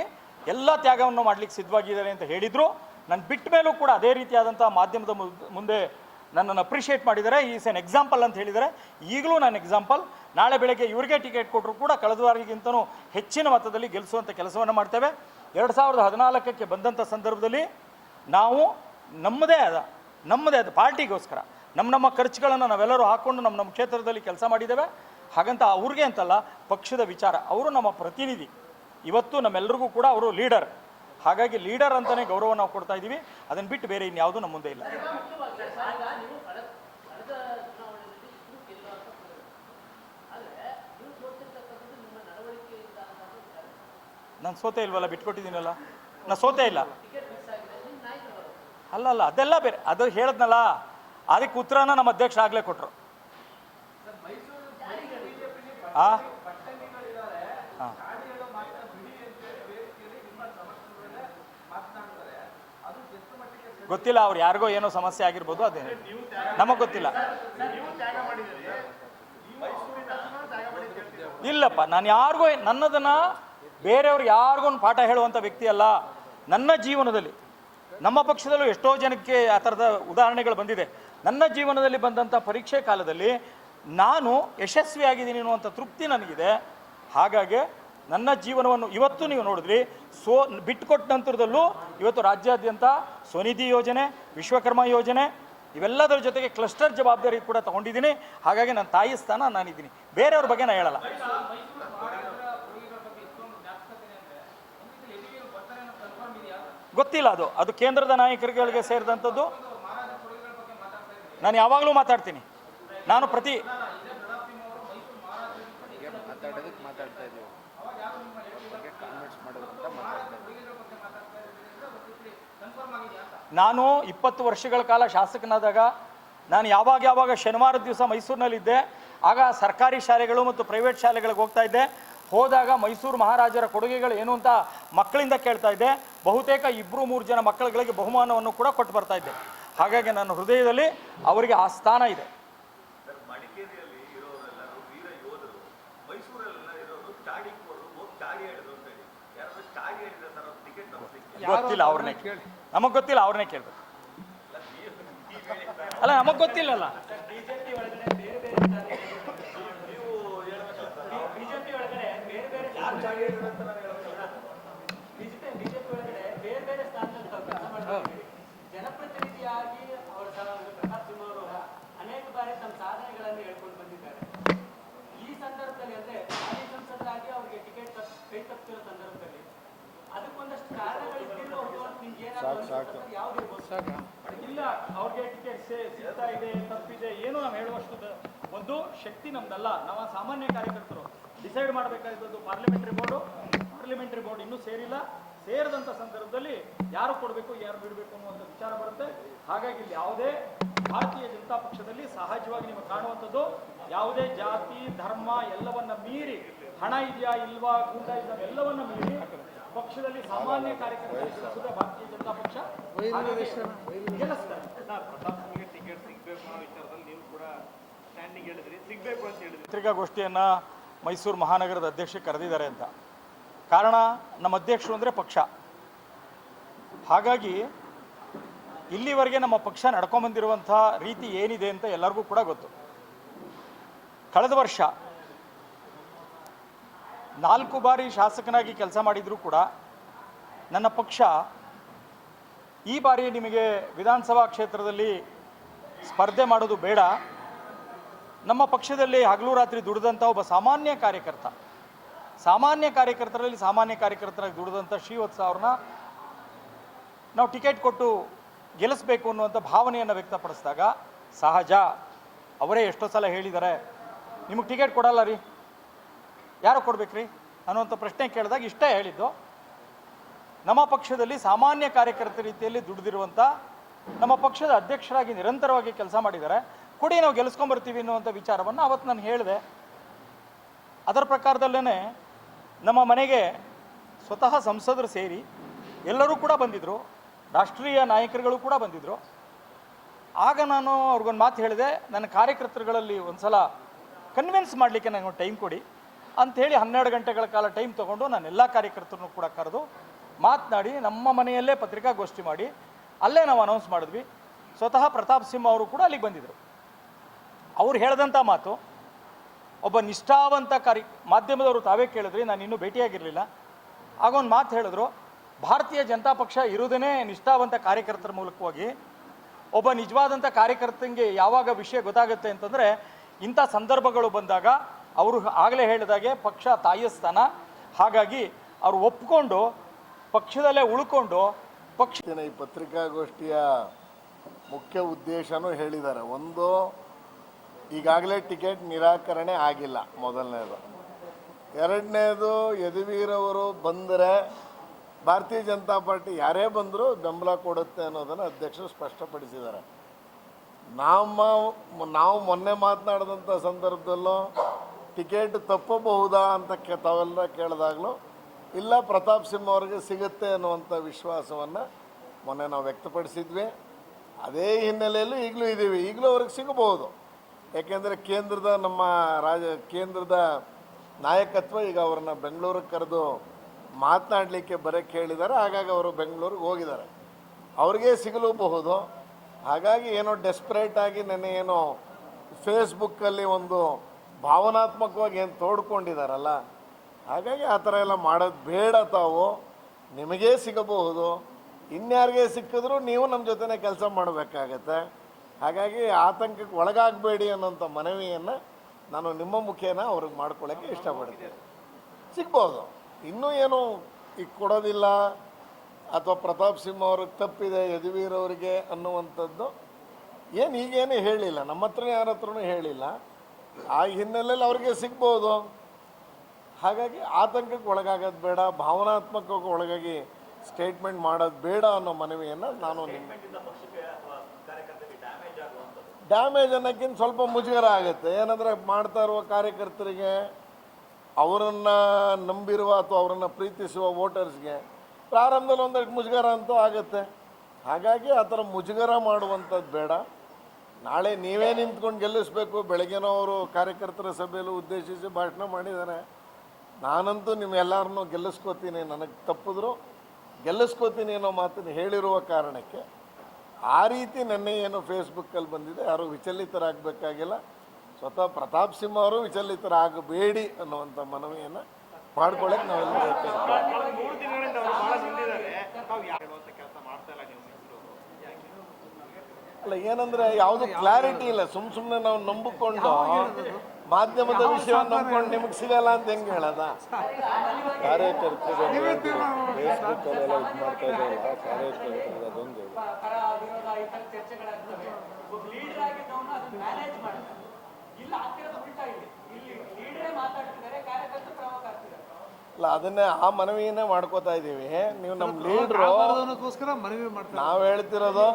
ಎಲ್ಲ ತ್ಯಾಗವನ್ನು ಮಾಡಲಿಕ್ಕೆ ಸಿದ್ಧವಾಗಿದ್ದಾರೆ ಅಂತ ಹೇಳಿದರು. ನಾನು ಬಿಟ್ಟ ಮೇಲೂ ಕೂಡ ಅದೇ ರೀತಿಯಾದಂಥ ಮಾಧ್ಯಮದ ಮುದ್- ಮುಂದೆ ನನ್ನನ್ನು ಅಪ್ರಿಷಿಯೇಟ್ ಮಾಡಿದರೆ ಈಸ್ ಎನ್ ಎಕ್ಸಾಂಪಲ್ ಅಂತ ಹೇಳಿದ್ದಾರೆ. ಈಗಲೂ ನಾನು ಎಕ್ಸಾಂಪಲ್ ನಾಳೆ ಬೆಳಗ್ಗೆ ಇವರಿಗೆ ಟಿಕೆಟ್ ಕೊಟ್ಟರು ಕೂಡ ಕಳೆದ ವಾರಿಗಿಂತನೂ ಹೆಚ್ಚಿನ ಮತದಲ್ಲಿ ಗೆಲ್ಲಿಸುವಂಥ ಕೆಲಸವನ್ನು ಮಾಡ್ತೇವೆ. ಎರಡು ಸಾವಿರದ ಹದಿನಾಲ್ಕಕ್ಕೆ ಬಂದಂಥ ಸಂದರ್ಭದಲ್ಲಿ ನಾವು ನಮ್ಮದೇ ಆದ ನಮ್ಮದೇ ಆದ ಪಾರ್ಟಿಗೋಸ್ಕರ, ನಮ್ಮ ನಮ್ಮ ಖರ್ಚುಗಳನ್ನು ನಾವೆಲ್ಲರೂ ಹಾಕ್ಕೊಂಡು ನಮ್ಮ ನಮ್ಮ ಕ್ಷೇತ್ರದಲ್ಲಿ ಕೆಲಸ ಮಾಡಿದ್ದೇವೆ. ಹಾಗಂತ ಅವ್ರಿಗೆ ಅಂತಲ್ಲ, ಪಕ್ಷದ ವಿಚಾರ. ಅವರು ನಮ್ಮ ಪ್ರತಿನಿಧಿ. ಇವತ್ತು ನಮ್ಮೆಲ್ಲರಿಗೂ ಕೂಡ ಅವರು ಲೀಡರ್ ಹಾಗಾಗಿ ಲೀಡರ್ ಅಂತಲೇ ಗೌರವ ನಾವು ಕೊಡ್ತಾ ಇದ್ದೀವಿ. ಅದನ್ನು ಬಿಟ್ಟು ಬೇರೆ ಇನ್ಯಾವುದೂ ನಮ್ಮ ಮುಂದೆ ಇಲ್ಲ. ನಾನು ಸೋತೆ ಇಲ್ವಲ್ಲ ಬಿಟ್ಕೊಟ್ಟಿದ್ದೀನಲ್ಲ? ನಾ ಸೋತೆ ಇಲ್ಲ. ಅಲ್ಲ ಅಲ್ಲ ಅದೆಲ್ಲ ಬೇರೆ. ಅದು ಹೇಳದ್ನಲ್ಲ ಅದಕ್ಕೆ ಉತ್ತರನ ನಮ್ಮ ಅಧ್ಯಕ್ಷ ಆಗ್ಲೇ ಕೊಟ್ಟರು ಆ? ಹಾಂ. ಗೊತ್ತಿಲ್ಲ ಅವ್ರು ಯಾರಿಗೋ ಏನೋ ಸಮಸ್ಯೆ ಆಗಿರ್ಬೋದು ಅದೇ. ನಮಗೆ ಗೊತ್ತಿಲ್ಲ. ಇಲ್ಲಪ್ಪ, ನಾನು ಯಾರಿಗೂ ನನ್ನದನ್ನ ಬೇರೆಯವ್ರು ಯಾರಿಗೂ ಒಂದು ಪಾಠ ಹೇಳುವಂಥ ವ್ಯಕ್ತಿ ಅಲ್ಲ. ನನ್ನ ಜೀವನದಲ್ಲಿ, ನಮ್ಮ ಪಕ್ಷದಲ್ಲೂ ಎಷ್ಟೋ ಜನಕ್ಕೆ ಆ ಥರದ ಉದಾಹರಣೆಗಳು ಬಂದಿದೆ. ನನ್ನ ಜೀವನದಲ್ಲಿ ಬಂದಂಥ ಪರೀಕ್ಷೆ ಕಾಲದಲ್ಲಿ ನಾನು ಯಶಸ್ವಿಯಾಗಿದ್ದೀನಿ ಅನ್ನುವಂಥ ತೃಪ್ತಿ ನನಗಿದೆ. ಹಾಗಾಗಿ ನನ್ನ ಜೀವನವನ್ನು ಇವತ್ತು ನೀವು ನೋಡಿದ್ರಿ. ಸೋ ಬಿಟ್ಟುಕೊಟ್ಟ ನಂತರದಲ್ಲೂ ಇವತ್ತು ರಾಜ್ಯಾದ್ಯಂತ ಸ್ವನಿಧಿ ಯೋಜನೆ, ವಿಶ್ವಕರ್ಮ ಯೋಜನೆ, ಇವೆಲ್ಲದರ ಜೊತೆಗೆ ಕ್ಲಸ್ಟರ್ ಜವಾಬ್ದಾರಿ ಕೂಡ ತಗೊಂಡಿದ್ದೀನಿ. ಹಾಗಾಗಿ ನನ್ನ ತಾಯಿ ಸ್ಥಾನ ನಾನಿದ್ದೀನಿ. ಬೇರೆಯವ್ರ ಬಗ್ಗೆ ನಾನು ಹೇಳಲ್ಲ. ಗೊತ್ತಿಲ್ಲ ಅದು. ಅದು ಕೇಂದ್ರದ ನಾಯಕರುಗಳಿಗೆ ಸೇರಿದಂಥದ್ದು. ನಾನು ಯಾವಾಗಲೂ ಮಾತಾಡ್ತೀನಿ. ನಾನು ಪ್ರತಿ ಮಾತಾಡ್ತಾ ಇದ್ದೀವಿ ಬಗ್ಗೆ ಕಾನ್ವೆಂಟ್ಸ್ ಮಾಡೋದು ಅಂತ ಮಾತಾಡ್ತಾ ಇದ್ದೀವಿ ನಾನು ಇಪ್ಪತ್ತು ವರ್ಷಗಳ ಕಾಲ ಶಾಸಕನಾದಾಗ ನಾನು ಯಾವಾಗ ಯಾವಾಗ ಶನಿವಾರದ ದಿವಸ ಮೈಸೂರಿನಲ್ಲಿದ್ದೆ ಆಗ ಸರ್ಕಾರಿ ಶಾಲೆಗಳು ಮತ್ತು ಪ್ರೈವೇಟ್ ಶಾಲೆಗಳಿಗೆ ಹೋಗ್ತಾ ಇದ್ದೆ. ಹೋದಾಗ ಮೈಸೂರು ಮಹಾರಾಜರ ಕೊಡುಗೆಗಳು ಏನು ಅಂತ ಮಕ್ಕಳಿಂದ ಕೇಳ್ತಾ ಇದ್ದೆ. ಬಹುತೇಕ ಇಬ್ಬರು ಮೂರು ಜನ ಮಕ್ಕಳುಗಳಿಗೆ ಬಹುಮಾನವನ್ನು ಕೂಡ ಕೊಟ್ಟು ಬರ್ತಾ ಇದ್ದೆ. ಹಾಗಾಗಿ ನನ್ನ ಹೃದಯದಲ್ಲಿ ಅವರಿಗೆ ಆ ಸ್ಥಾನ ಇದೆ ಗೊತ್ತಿಲ್ಲ ಅವ್ರನ್ನೇ ಕೇಳಿ. ನಮಗೆ ಗೊತ್ತಿಲ್ಲ ಅವ್ರನ್ನೇ ಕೇಳ್ಬೇಕು. ಅಲ್ಲ ನಮಗೆ ಗೊತ್ತಿಲ್ಲಲ್ಲ ಬಿಜೆಪಿ ಒಳಗಡೆ ಬೇರೆ ಬೇರೆ ಬಿಜೆಪಿ ಒಳಗಡೆ ಬೇರೆ ಬೇರೆ ಬಿಜೆಪಿ ಬಿಜೆಪಿ ಒಳಗಡೆ ಬೇರೆ ಬೇರೆ ಸ್ಥಾನದಲ್ಲಿ ತಾವು ಕೆಲಸ ಮಾಡ್ತಿದ್ದೀರಿ ಜನಪ್ರತಿನಿಧಿಯಾಗಿ ಅವರ ಸಹ ಪ್ರತಾಪ್ ಸಿಂಹ ಅವರು ಅನೇಕ ಬಾರಿ ತಮ್ಮ ಸಾಧನೆಗಳನ್ನು ಹೇಳ್ಕೊಂಡು ಬಂದಿದ್ದಾರೆ ಈ ಸಂದರ್ಭದಲ್ಲಿ ಅಂದ್ರೆ ಹಾಲಿ ಸಂಸದರಾಗಿ ಅವರಿಗೆ ಟಿಕೆಟ್ ಕೈ ತಪ್ಪಿರೋ ಸಂದರ್ಭದಲ್ಲಿ ಅದಕ್ಕೊಂದಷ್ಟು ಕಾರಣಗಳು ಇದ್ದಿರಬಹುದು ಸಾಕು ಯಾವ್ದು ಇಲ್ಲ, ಅವ್ರಿಗೆ ಟಿಕೆಟ್ ಸಿಗ್ತಾ ಇದೆ, ತಪ್ಪಿದೆ, ಏನು ನಾವು ಹೇಳುವಷ್ಟು ಒಂದು ಶಕ್ತಿ ನಮ್ದಲ್ಲ. ನಾವು ಸಾಮಾನ್ಯ ಕಾರ್ಯಕರ್ತರು. ಡಿಸೈಡ್ ಮಾಡಬೇಕಾಗಿದ್ದು ಪಾರ್ಲಿಮೆಂಟರಿ ಬೋರ್ಡು ಪಾರ್ಲಿಮೆಂಟರಿ ಬೋರ್ಡ್ ಇನ್ನೂ ಸೇರಿಲ್ಲ. ಸೇರಿದಂಥ ಸಂದರ್ಭದಲ್ಲಿ ಯಾರು ಕೊಡಬೇಕು, ಯಾರು ಬಿಡಬೇಕು ಅನ್ನುವಂಥ ವಿಚಾರ ಬರುತ್ತೆ. ಹಾಗಾಗಿ ಇಲ್ಲಿ ಯಾವುದೇ ಭಾರತೀಯ ಜನತಾ ಪಕ್ಷದಲ್ಲಿ ಸಹಜವಾಗಿ ನಿಮಗೆ ಕಾಣುವಂಥದ್ದು, ಯಾವುದೇ ಜಾತಿ, ಧರ್ಮ ಎಲ್ಲವನ್ನ ಮೀರಿ, ಹಣ ಇದೆಯಾ, ಇಲ್ವಾ ಗುಂಡ ಇದ್ದಾವೆ ಎಲ್ಲವನ್ನ ಮೀರಿ ಪಕ್ಷದಲ್ಲಿ ಸಾಮಾನ್ಯ ಕಾರ್ಯಕ್ರಮ ಭಾರತೀಯ ಜನತಾ ಪಕ್ಷ ಹಾಗಾಗಿ ಗೆಲ್ಲಿಸ್ತಾರೆ. ಪತ್ರಿಕಾಗೋಷ್ಠಿಯನ್ನು ಮೈಸೂರು ಮಹಾನಗರದ ಅಧ್ಯಕ್ಷೆ ಕರೆದಿದ್ದಾರೆ ಅಂತ. ಕಾರಣ ನಮ್ಮ ಅಧ್ಯಕ್ಷರು ಅಂದರೆ ಪಕ್ಷ. ಹಾಗಾಗಿ ಇಲ್ಲಿವರೆಗೆ ನಮ್ಮ ಪಕ್ಷ ನಡ್ಕೊಂಬಂದಿರುವಂಥ ರೀತಿ ಏನಿದೆ ಅಂತ ಎಲ್ಲರಿಗೂ ಕೂಡ ಗೊತ್ತು. ಕಳೆದ ವರ್ಷ ನಾಲ್ಕು ಬಾರಿ ಶಾಸಕನಾಗಿ ಕೆಲಸ ಮಾಡಿದರೂ ಕೂಡ ನನ್ನ ಪಕ್ಷ ಈ ಬಾರಿ ನಿಮಗೆ ವಿಧಾನಸಭಾ ಕ್ಷೇತ್ರದಲ್ಲಿ ಸ್ಪರ್ಧೆ ಮಾಡೋದು ಬೇಡ. ನಮ್ಮ ಪಕ್ಷದಲ್ಲಿ ಹಗಲು ರಾತ್ರಿ ದುಡಿದಂಥ ಒಬ್ಬ ಸಾಮಾನ್ಯ ಕಾರ್ಯಕರ್ತ, ಸಾಮಾನ್ಯ ಕಾರ್ಯಕರ್ತರಲ್ಲಿ ಸಾಮಾನ್ಯ ಕಾರ್ಯಕರ್ತರಾಗಿ ದುಡಿದಂಥ ಶ್ರೀವತ್ಸ ಅವ್ರನ್ನ ನಾವು ಟಿಕೆಟ್ ಕೊಟ್ಟು ಗೆಲ್ಲಿಸ್ಬೇಕು ಅನ್ನುವಂಥ ಭಾವನೆಯನ್ನು ವ್ಯಕ್ತಪಡಿಸಿದಾಗ, ಸಹಜ, ಅವರೇ ಎಷ್ಟೋ ಸಲ ಹೇಳಿದ್ದಾರೆ, ನಿಮಗೆ ಟಿಕೆಟ್ ಕೊಡಲ್ಲ ರೀ? ಯಾರು ಕೊಡ್ಬೇಕ್ರಿ? ಅನ್ನುವಂಥ ಪ್ರಶ್ನೆ ಕೇಳಿದಾಗ ಇಷ್ಟೇ ಹೇಳಿದ್ದು. ನಮ್ಮ ಪಕ್ಷದಲ್ಲಿ ಸಾಮಾನ್ಯ ಕಾರ್ಯಕರ್ತರ ರೀತಿಯಲ್ಲಿ ದುಡಿದಿರುವಂಥ ನಮ್ಮ ಪಕ್ಷದ ಅಧ್ಯಕ್ಷರಾಗಿ ನಿರಂತರವಾಗಿ ಕೆಲಸ ಮಾಡಿದ್ದಾರೆ. ಕೊಡಿ, ನಾವು ಗೆಲ್ಲಿಸ್ಕೊಂಬರ್ತೀವಿ ಅನ್ನುವಂಥ ವಿಚಾರವನ್ನು ಅವತ್ತು ನಾನು ಹೇಳಿದೆ. ಅದರ ಪ್ರಕಾರದಲ್ಲೇ ನಮ್ಮ ಮನೆಗೆ ಸ್ವತಃ ಸಂಸದರು ಸೇರಿ ಎಲ್ಲರೂ ಕೂಡ ಬಂದಿದ್ದರು ರಾಷ್ಟ್ರೀಯ ನಾಯಕರುಗಳು ಕೂಡ ಬಂದಿದ್ದರು ಆಗ ನಾನು ಅವ್ರಿಗೊಂದು ಮಾತು ಹೇಳಿದೆ, ನನ್ನ ಕಾರ್ಯಕರ್ತರುಗಳಲ್ಲಿ ಒಂದು ಸಲ ಕನ್ವಿನ್ಸ್ ಮಾಡಲಿಕ್ಕೆ ನನಗೆ ಟೈಮ್ ಕೊಡಿ. ಅಂಥೇಳಿ ಹನ್ನೆರಡು ಗಂಟೆಗಳ ಕಾಲ ಟೈಮ್ ತಗೊಂಡು ನಾನು ಎಲ್ಲ ಕಾರ್ಯಕರ್ತರನ್ನು ಕೂಡ ಕರೆದು ಮಾತನಾಡಿ ನಮ್ಮ ಮನೆಯಲ್ಲೇ ಪತ್ರಿಕಾಗೋಷ್ಠಿ ಮಾಡಿ, ಅಲ್ಲೇ ನಾವು ಅನೌನ್ಸ್ ಮಾಡಿದ್ವಿ. ಸ್ವತಃ ಪ್ರತಾಪ್ ಸಿಂಹ ಅವರು ಕೂಡ ಅಲ್ಲಿಗೆ ಬಂದಿದ್ದರು ಅವ್ರು ಹೇಳಿದಂಥ ಮಾತು, ಒಬ್ಬ ನಿಷ್ಠಾವಂತ ಕಾರ್ಯ, ಮಾಧ್ಯಮದವರು ತಾವೇ ಕೇಳಿದ್ರಿ, ನಾನು ಇನ್ನೂ ಭೇಟಿಯಾಗಿರಲಿಲ್ಲ. ಆಗ ಒಂದು ಮಾತು ಹೇಳಿದ್ರು, ಭಾರತೀಯ ಜನತಾ ಪಕ್ಷ ಇರುವುದೇ ನಿಷ್ಠಾವಂತ ಕಾರ್ಯಕರ್ತರ ಮೂಲಕವಾಗಿ, ಒಬ್ಬ ನಿಜವಾದಂಥ ಕಾರ್ಯಕರ್ತನಿಗೆ ಯಾವಾಗ ವಿಷಯ ಗೊತ್ತಾಗುತ್ತೆ ಅಂತಂದರೆ ಇಂಥ ಸಂದರ್ಭಗಳು ಬಂದಾಗ ಅವರು ಆಗಲೇ ಹೇಳಿದಾಗೆ ಪಕ್ಷ ತಾಯಿಯ ಸ್ಥಾನ ಹಾಗಾಗಿ ಅವರು ಒಪ್ಕೊಂಡು ಪಕ್ಷದಲ್ಲೇ ಉಳ್ಕೊಂಡು ಪಕ್ಷ ಈ ಪತ್ರಿಕಾಗೋಷ್ಠಿಯ ಮುಖ್ಯ ಉದ್ದೇಶನೂ ಹೇಳಿದ್ದಾರೆ. ಒಂದು, ಈಗಾಗಲೇ ಟಿಕೆಟ್ ನಿರಾಕರಣೆ ಆಗಿಲ್ಲ ಮೊದಲನೇದು. ಎರಡನೇದು ಯದುವೀರವರು ಬಂದರೆ ಭಾರತೀಯ ಜನತಾ ಪಾರ್ಟಿ ಯಾರೇ ಬಂದರೂ ಬೆಂಬಲ ಕೊಡುತ್ತೆ ಅನ್ನೋದನ್ನು ಅಧ್ಯಕ್ಷರು ಸ್ಪಷ್ಟಪಡಿಸಿದ್ದಾರೆ. ನಮ್ಮ, ನಾವು ಮೊನ್ನೆ ಮಾತನಾಡಿದಂಥ ಸಂದರ್ಭದಲ್ಲೂ ಟಿಕೆಟ್ ತಪ್ಪಬಹುದಾ ಅಂತ ಕೆ, ತಾವೆಲ್ಲ ಕೇಳಿದಾಗಲೂ, ಇಲ್ಲ ಪ್ರತಾಪ್ ಸಿಂಹ ಅವರಿಗೆ ಸಿಗುತ್ತೆ ಅನ್ನುವಂಥ ವಿಶ್ವಾಸವನ್ನು ಮೊನ್ನೆ ನಾವು ವ್ಯಕ್ತಪಡಿಸಿದ್ವಿ. ಅದೇ ಹಿನ್ನೆಲೆಯಲ್ಲಿ ಈಗಲೂ ಇದ್ದೀವಿ. ಈಗಲೂ ಅವ್ರಿಗೆ ಸಿಗಬಹುದು. ಯಾಕೆಂದರೆ ಕೇಂದ್ರದ ನಮ್ಮ ರಾಜ, ಕೇಂದ್ರದ ನಾಯಕತ್ವ ಈಗ ಅವ್ರನ್ನ ಬೆಂಗಳೂರಿಗೆ ಕರೆದು ಮಾತನಾಡಲಿಕ್ಕೆ ಬರೋಕ್ಕೆ ಹೇಳಿದ್ದಾರೆ ಹಾಗಾಗಿ ಅವರು ಬೆಂಗಳೂರಿಗೆ ಹೋಗಿದ್ದಾರೆ. ಅವ್ರಿಗೆ ಸಿಗಲೂಬಹುದು. ಹಾಗಾಗಿ ಏನೋ ಡೆಸ್ಪರೇಟ್ ಆಗಿ ನೆನ್ನೆ ಏನೋ ಫೇಸ್ಬುಕ್ಕಲ್ಲಿ ಒಂದು ಭಾವನಾತ್ಮಕವಾಗಿ ಏನು ತೋಡ್ಕೊಂಡಿದ್ದಾರಲ್ಲ ಹಾಗಾಗಿ ಆ ಥರ ಎಲ್ಲ ಮಾಡೋದು ಬೇಡ ತಾವು. ನಿಮಗೇ ಸಿಗಬಹುದು. ಇನ್ಯಾರಿಗೆ ಸಿಕ್ಕಿದ್ರೂ ನೀವು ನಮ್ಮ ಜೊತೆನೇ ಕೆಲಸ ಮಾಡಬೇಕಾಗತ್ತೆ. ಹಾಗಾಗಿ ಆತಂಕಕ್ಕೆ ಒಳಗಾಗಬೇಡಿ ಅನ್ನೋಂಥ ಮನವಿಯನ್ನು ನಾನು ನಿಮ್ಮ ಮುಖೇನ ಅವ್ರಿಗೆ ಮಾಡ್ಕೊಳ್ಳೋಕ್ಕೆ ಇಷ್ಟಪಡ್ತೀನಿ. ಸಿಗ್ಬೋದು. ಇನ್ನೂ ಏನು ಈಗ ಕೊಡೋದಿಲ್ಲ ಅಥವಾ ಪ್ರತಾಪ್ ಸಿಂಹ ಅವ್ರಿಗೆ ತಪ್ಪಿದೆ, ಯದುವೀರ್ ಅವರಿಗೆ ಅನ್ನುವಂಥದ್ದು, ಏನು ಈಗೇನು ಹೇಳಿಲ್ಲ. ನಮ್ಮ ಹತ್ರ ಯಾರ ಹತ್ರನೂ ಹೇಳಿಲ್ಲ. ಆ ಹಿನ್ನೆಲೆಯಲ್ಲಿ ಅವ್ರಿಗೆ ಸಿಗ್ಬೋದು. ಹಾಗಾಗಿ ಆತಂಕಕ್ಕೆ ಒಳಗಾಗೋದು ಬೇಡ ಭಾವನಾತ್ಮಕಕ್ಕೆ ಒಳಗಾಗಿ ಸ್ಟೇಟ್ಮೆಂಟ್ ಮಾಡೋದು ಬೇಡ ಅನ್ನೋ ಮನವಿಯನ್ನು ನಾನು ಡ್ಯಾಮೇಜ್ ಅನ್ನೋಕ್ಕಿಂತ ಸ್ವಲ್ಪ ಮುಜುಗರ ಆಗುತ್ತೆ. ಏನಂದರೆ ಮಾಡ್ತಾ ಇರುವ ಕಾರ್ಯಕರ್ತರಿಗೆ ಅವರನ್ನು ನಂಬಿರುವ ಅಥವಾ ಅವರನ್ನು ಪ್ರೀತಿಸುವ ವೋಟರ್ಸ್ಗೆ ಪ್ರಾರಂಭದಲ್ಲಿ ಒಂದಷ್ಟು ಮುಜುಗರ ಅಂತೂ ಆಗುತ್ತೆ. ಹಾಗಾಗಿ ಆ ಥರ ಮುಜುಗರ ಮಾಡುವಂಥದ್ದು ಬೇಡ. ನಾಳೆ ನೀವೇ ನಿಂತ್ಕೊಂಡು ಗೆಲ್ಲಿಸ್ಬೇಕು. ಬೆಳಗ್ಗೆನೋ ಅವರು ಕಾರ್ಯಕರ್ತರ ಸಭೆಯಲ್ಲಿ ಉದ್ದೇಶಿಸಿ ಭಾಷಣ ಮಾಡಿದ್ದಾರೆ. ನಾನಂತೂ ನಿಮ್ಮೆಲ್ಲರನ್ನೂ ಗೆಲ್ಲಿಸ್ಕೋತೀನಿ. ನನಗೆ ತಪ್ಪಿದ್ರು. ಗೆಲ್ಲಿಸ್ಕೋತೀನಿ ಅನ್ನೋ ಮಾತನ್ನು ಹೇಳಿರುವ ಕಾರಣಕ್ಕೆ ಆ ರೀತಿ ನೆನ್ನೆ ಏನು ಫೇಸ್ಬುಕ್ಕಲ್ಲಿ ಬಂದಿದೆ. ಯಾರು ವಿಚಲಿತರಾಗಬೇಕಾಗಿಲ್ಲ. ಸ್ವತಃ ಪ್ರತಾಪ್ ಸಿಂಹ ಅವರು ವಿಚಲಿತರಾಗಬೇಡಿ ಅನ್ನುವಂಥ ಮನವಿಯನ್ನು ಮಾಡ್ಕೊಳ್ಳೋಕೆ ನಾವೆಲ್ಲ ಮೂರು ದಿನಗಳಿಂದ ಅವರು ಬಹಳ ನಿಂದಿದ್ದಾರೆ ನಾವು ಯಾರು ಹೇಳುವಂತ ಕೆಲಸ ಮಾಡ್ತಾ ಇಲ್ಲ ನೀವು ಮೈಸೂರು ಯಾಕೆ ಅಲ್ಲ ಏನಂದ್ರೆ ಯಾವುದು ಕ್ಲಾರಿಟಿ ಇಲ್ಲ. ಸುಮ್ ಸುಮ್ಮನೆ ನಾವು ನಂಬಿಕೊಂಡು ಮಾಧ್ಯಮದ ವಿಷಯ ನಂಬ್ಕೊಂಡು ನಿಮಗೆ ಸಿಗಲ್ಲ ಅಂತ ಹೆಂಗೆ ಹೇಳದ? ಕಾರ್ಯಕರ್ತರು ಫೇಸ್ಬುಕ್ಕಲ್ಲೆಲ್ಲ ಇದು ಮಾಡ್ತಾ ಇದ್ದಾರಲ್ಲ ಕಾರ್ಯಕರ್ತರು ಅದೊಂದು ಅಲ್ಲ ಅದನ್ನೇ ಆ ಮನವಿಯನ್ನೇ ಮಾಡ್ಕೋತಾ ಇದ್ದೀವಿ ನೀವು ನಮ್ಮ ಲೀಡ್ರು ನಾವು ಹೇಳ್ತಿರೋದು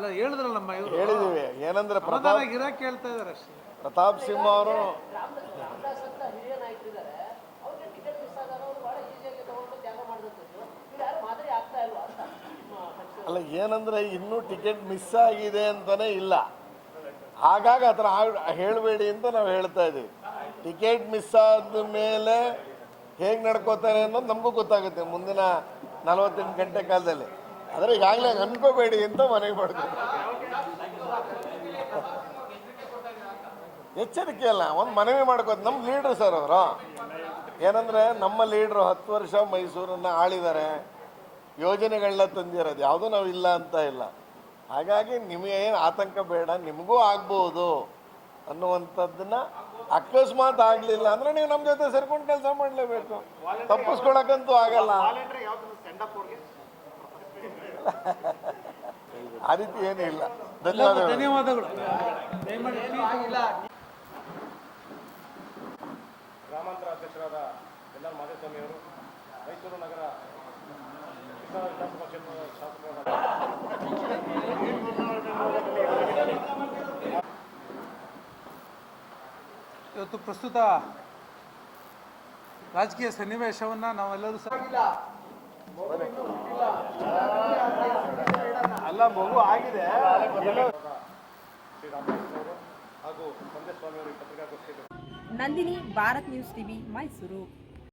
ಇಲ್ಲ ಹೇಳಿದ್ರಲ್ಲ ನಮ್ಮ ಇವರು. ಹೇಳಿದೀವಿ. ಏನಂದ್ರೆ ಪ್ರತಾಪ್ ಪ್ರಧಾನ ಹೇಳ್ತಾ ಇದಾರೆ ಅಷ್ಟೇ. ಪ್ರತಾಪ್ ಸಿಂಹ ಅವರು ರಾಮದಾಸ್ ಅಂತ ಹಿರಿಯ ನಾಯಕರಿದ್ದಾರೆ ಅವ್ರಿಗೆ ಟಿಕೆಟ್ ಮಿಸ್ ಆದಾಗ ಅವರು ಬಹಳ ಈಸಿಯಾಗಿ ತಗೊಂಡು ತ್ಯಾಗ ಮಾಡಿದಂಥದ್ದು ಇವ್ರು ಯಾರು ಮಾದರಿ ಆಗ್ತಾ ಇಲ್ವಾ ಅಂತ ನಿಮ್ಮ ಪಕ್ಷ ಅಲ್ಲ ಏನಂದ್ರೆ ಇನ್ನೂ ಟಿಕೆಟ್ ಮಿಸ್ ಆಗಿದೆ ಅಂತಾನೆ ಇಲ್ಲ. ಹಾಗಾಗಿ ಥರ ಹೇಳಬೇಡಿ ಅಂತ ನಾವು ಹೇಳ್ತಾ ಇದ್ದೀವಿ ಟಿಕೆಟ್ ಮಿಸ್ ಆದ ಮೇಲೆ ಹೇಗೆ ನಡ್ಕೋತಾರೆ ಅನ್ನೋದು ನಮಗೂ ಗೊತ್ತಾಗುತ್ತೆ. ಮುಂದಿನ ನಲವತ್ತೆಂಟು ಗಂಟೆ ಕಾಲದಲ್ಲಿ. ಆದರೆ ಈಗಾಗಲೇ ಅನ್ಕೋಬೇಡಿ ಅಂತ ಮನೆಗೆ ಮಾಡ್ಕೊಂಡು ಎಚ್ಚರಿಕೆ ಅಲ್ಲ, ಒಂದು ಮನವಿ ಮಾಡ್ಕೋದು ನಮ್ಮ ಲೀಡ್ರು ಸರ್ ಅವರು. ಏನಂದರೆ, ನಮ್ಮ ಲೀಡ್ರು ಹತ್ತು ವರ್ಷ ಮೈಸೂರನ್ನು ಆಳಿದ್ದಾರೆ ಯೋಜನೆಗಳನ್ನ ತಂದಿರೋದು ಯಾವುದೂ ನಾವು ಇಲ್ಲ ಅಂತ ಇಲ್ಲ. ಹಾಗಾಗಿ ನಿಮಗೆ ಏನು ಆತಂಕ ಬೇಡ, ನಿಮಗೂ ಆಗ್ಬೋದು ಅನ್ನುವಂಥದ್ದನ್ನ ಅಕಸ್ಮಾತ್ ಆಗಲಿಲ್ಲ ಅಂದರೆ ನೀವು ನಮ್ಮ ಜೊತೆ ಸೇರ್ಕೊಂಡು ಕೆಲಸ ಮಾಡಲೇಬೇಕು. ತಪ್ಪಿಸ್ಕೊಳಕ್ಕಂತೂ ಆಗಲ್ಲ ವಾಲಂಟ್ರಿ ಯಾವ್ದು ಸ್ಟ್ಯಾಂಡ್ ಅಪ್ ಅವ್ರಿಗೆ ಆ ರೀತಿ ಏನೂ ಇಲ್ಲ. ಧನ್ಯವಾದಗಳು. ಧನ್ಯವಾದಗಳು. ಗ್ರಾಮಾಂತರ ಅಧ್ಯಕ್ಷರಾದ ಎಲ್ ಆರ್ ಮಾಧುಸ್ವಾಮಿಯವರು ಮೈಸೂರು ನಗರ ಕೃಷ್ಣ ವಿಧಾನಸಭಾ ಕ್ಷೇತ್ರದ ಶಾಸಕರಾದ ಇವತ್ತು ಪ್ರಸ್ತುತ ರಾಜಕೀಯ ಸನ್ನಿವೇಶವನ್ನ ನಾವೆಲ್ಲರೂ ಸಹ ಅಲ್ಲ ಮಗು ಆಗಿದೆ. Nandini Bharat news TV Mysuru.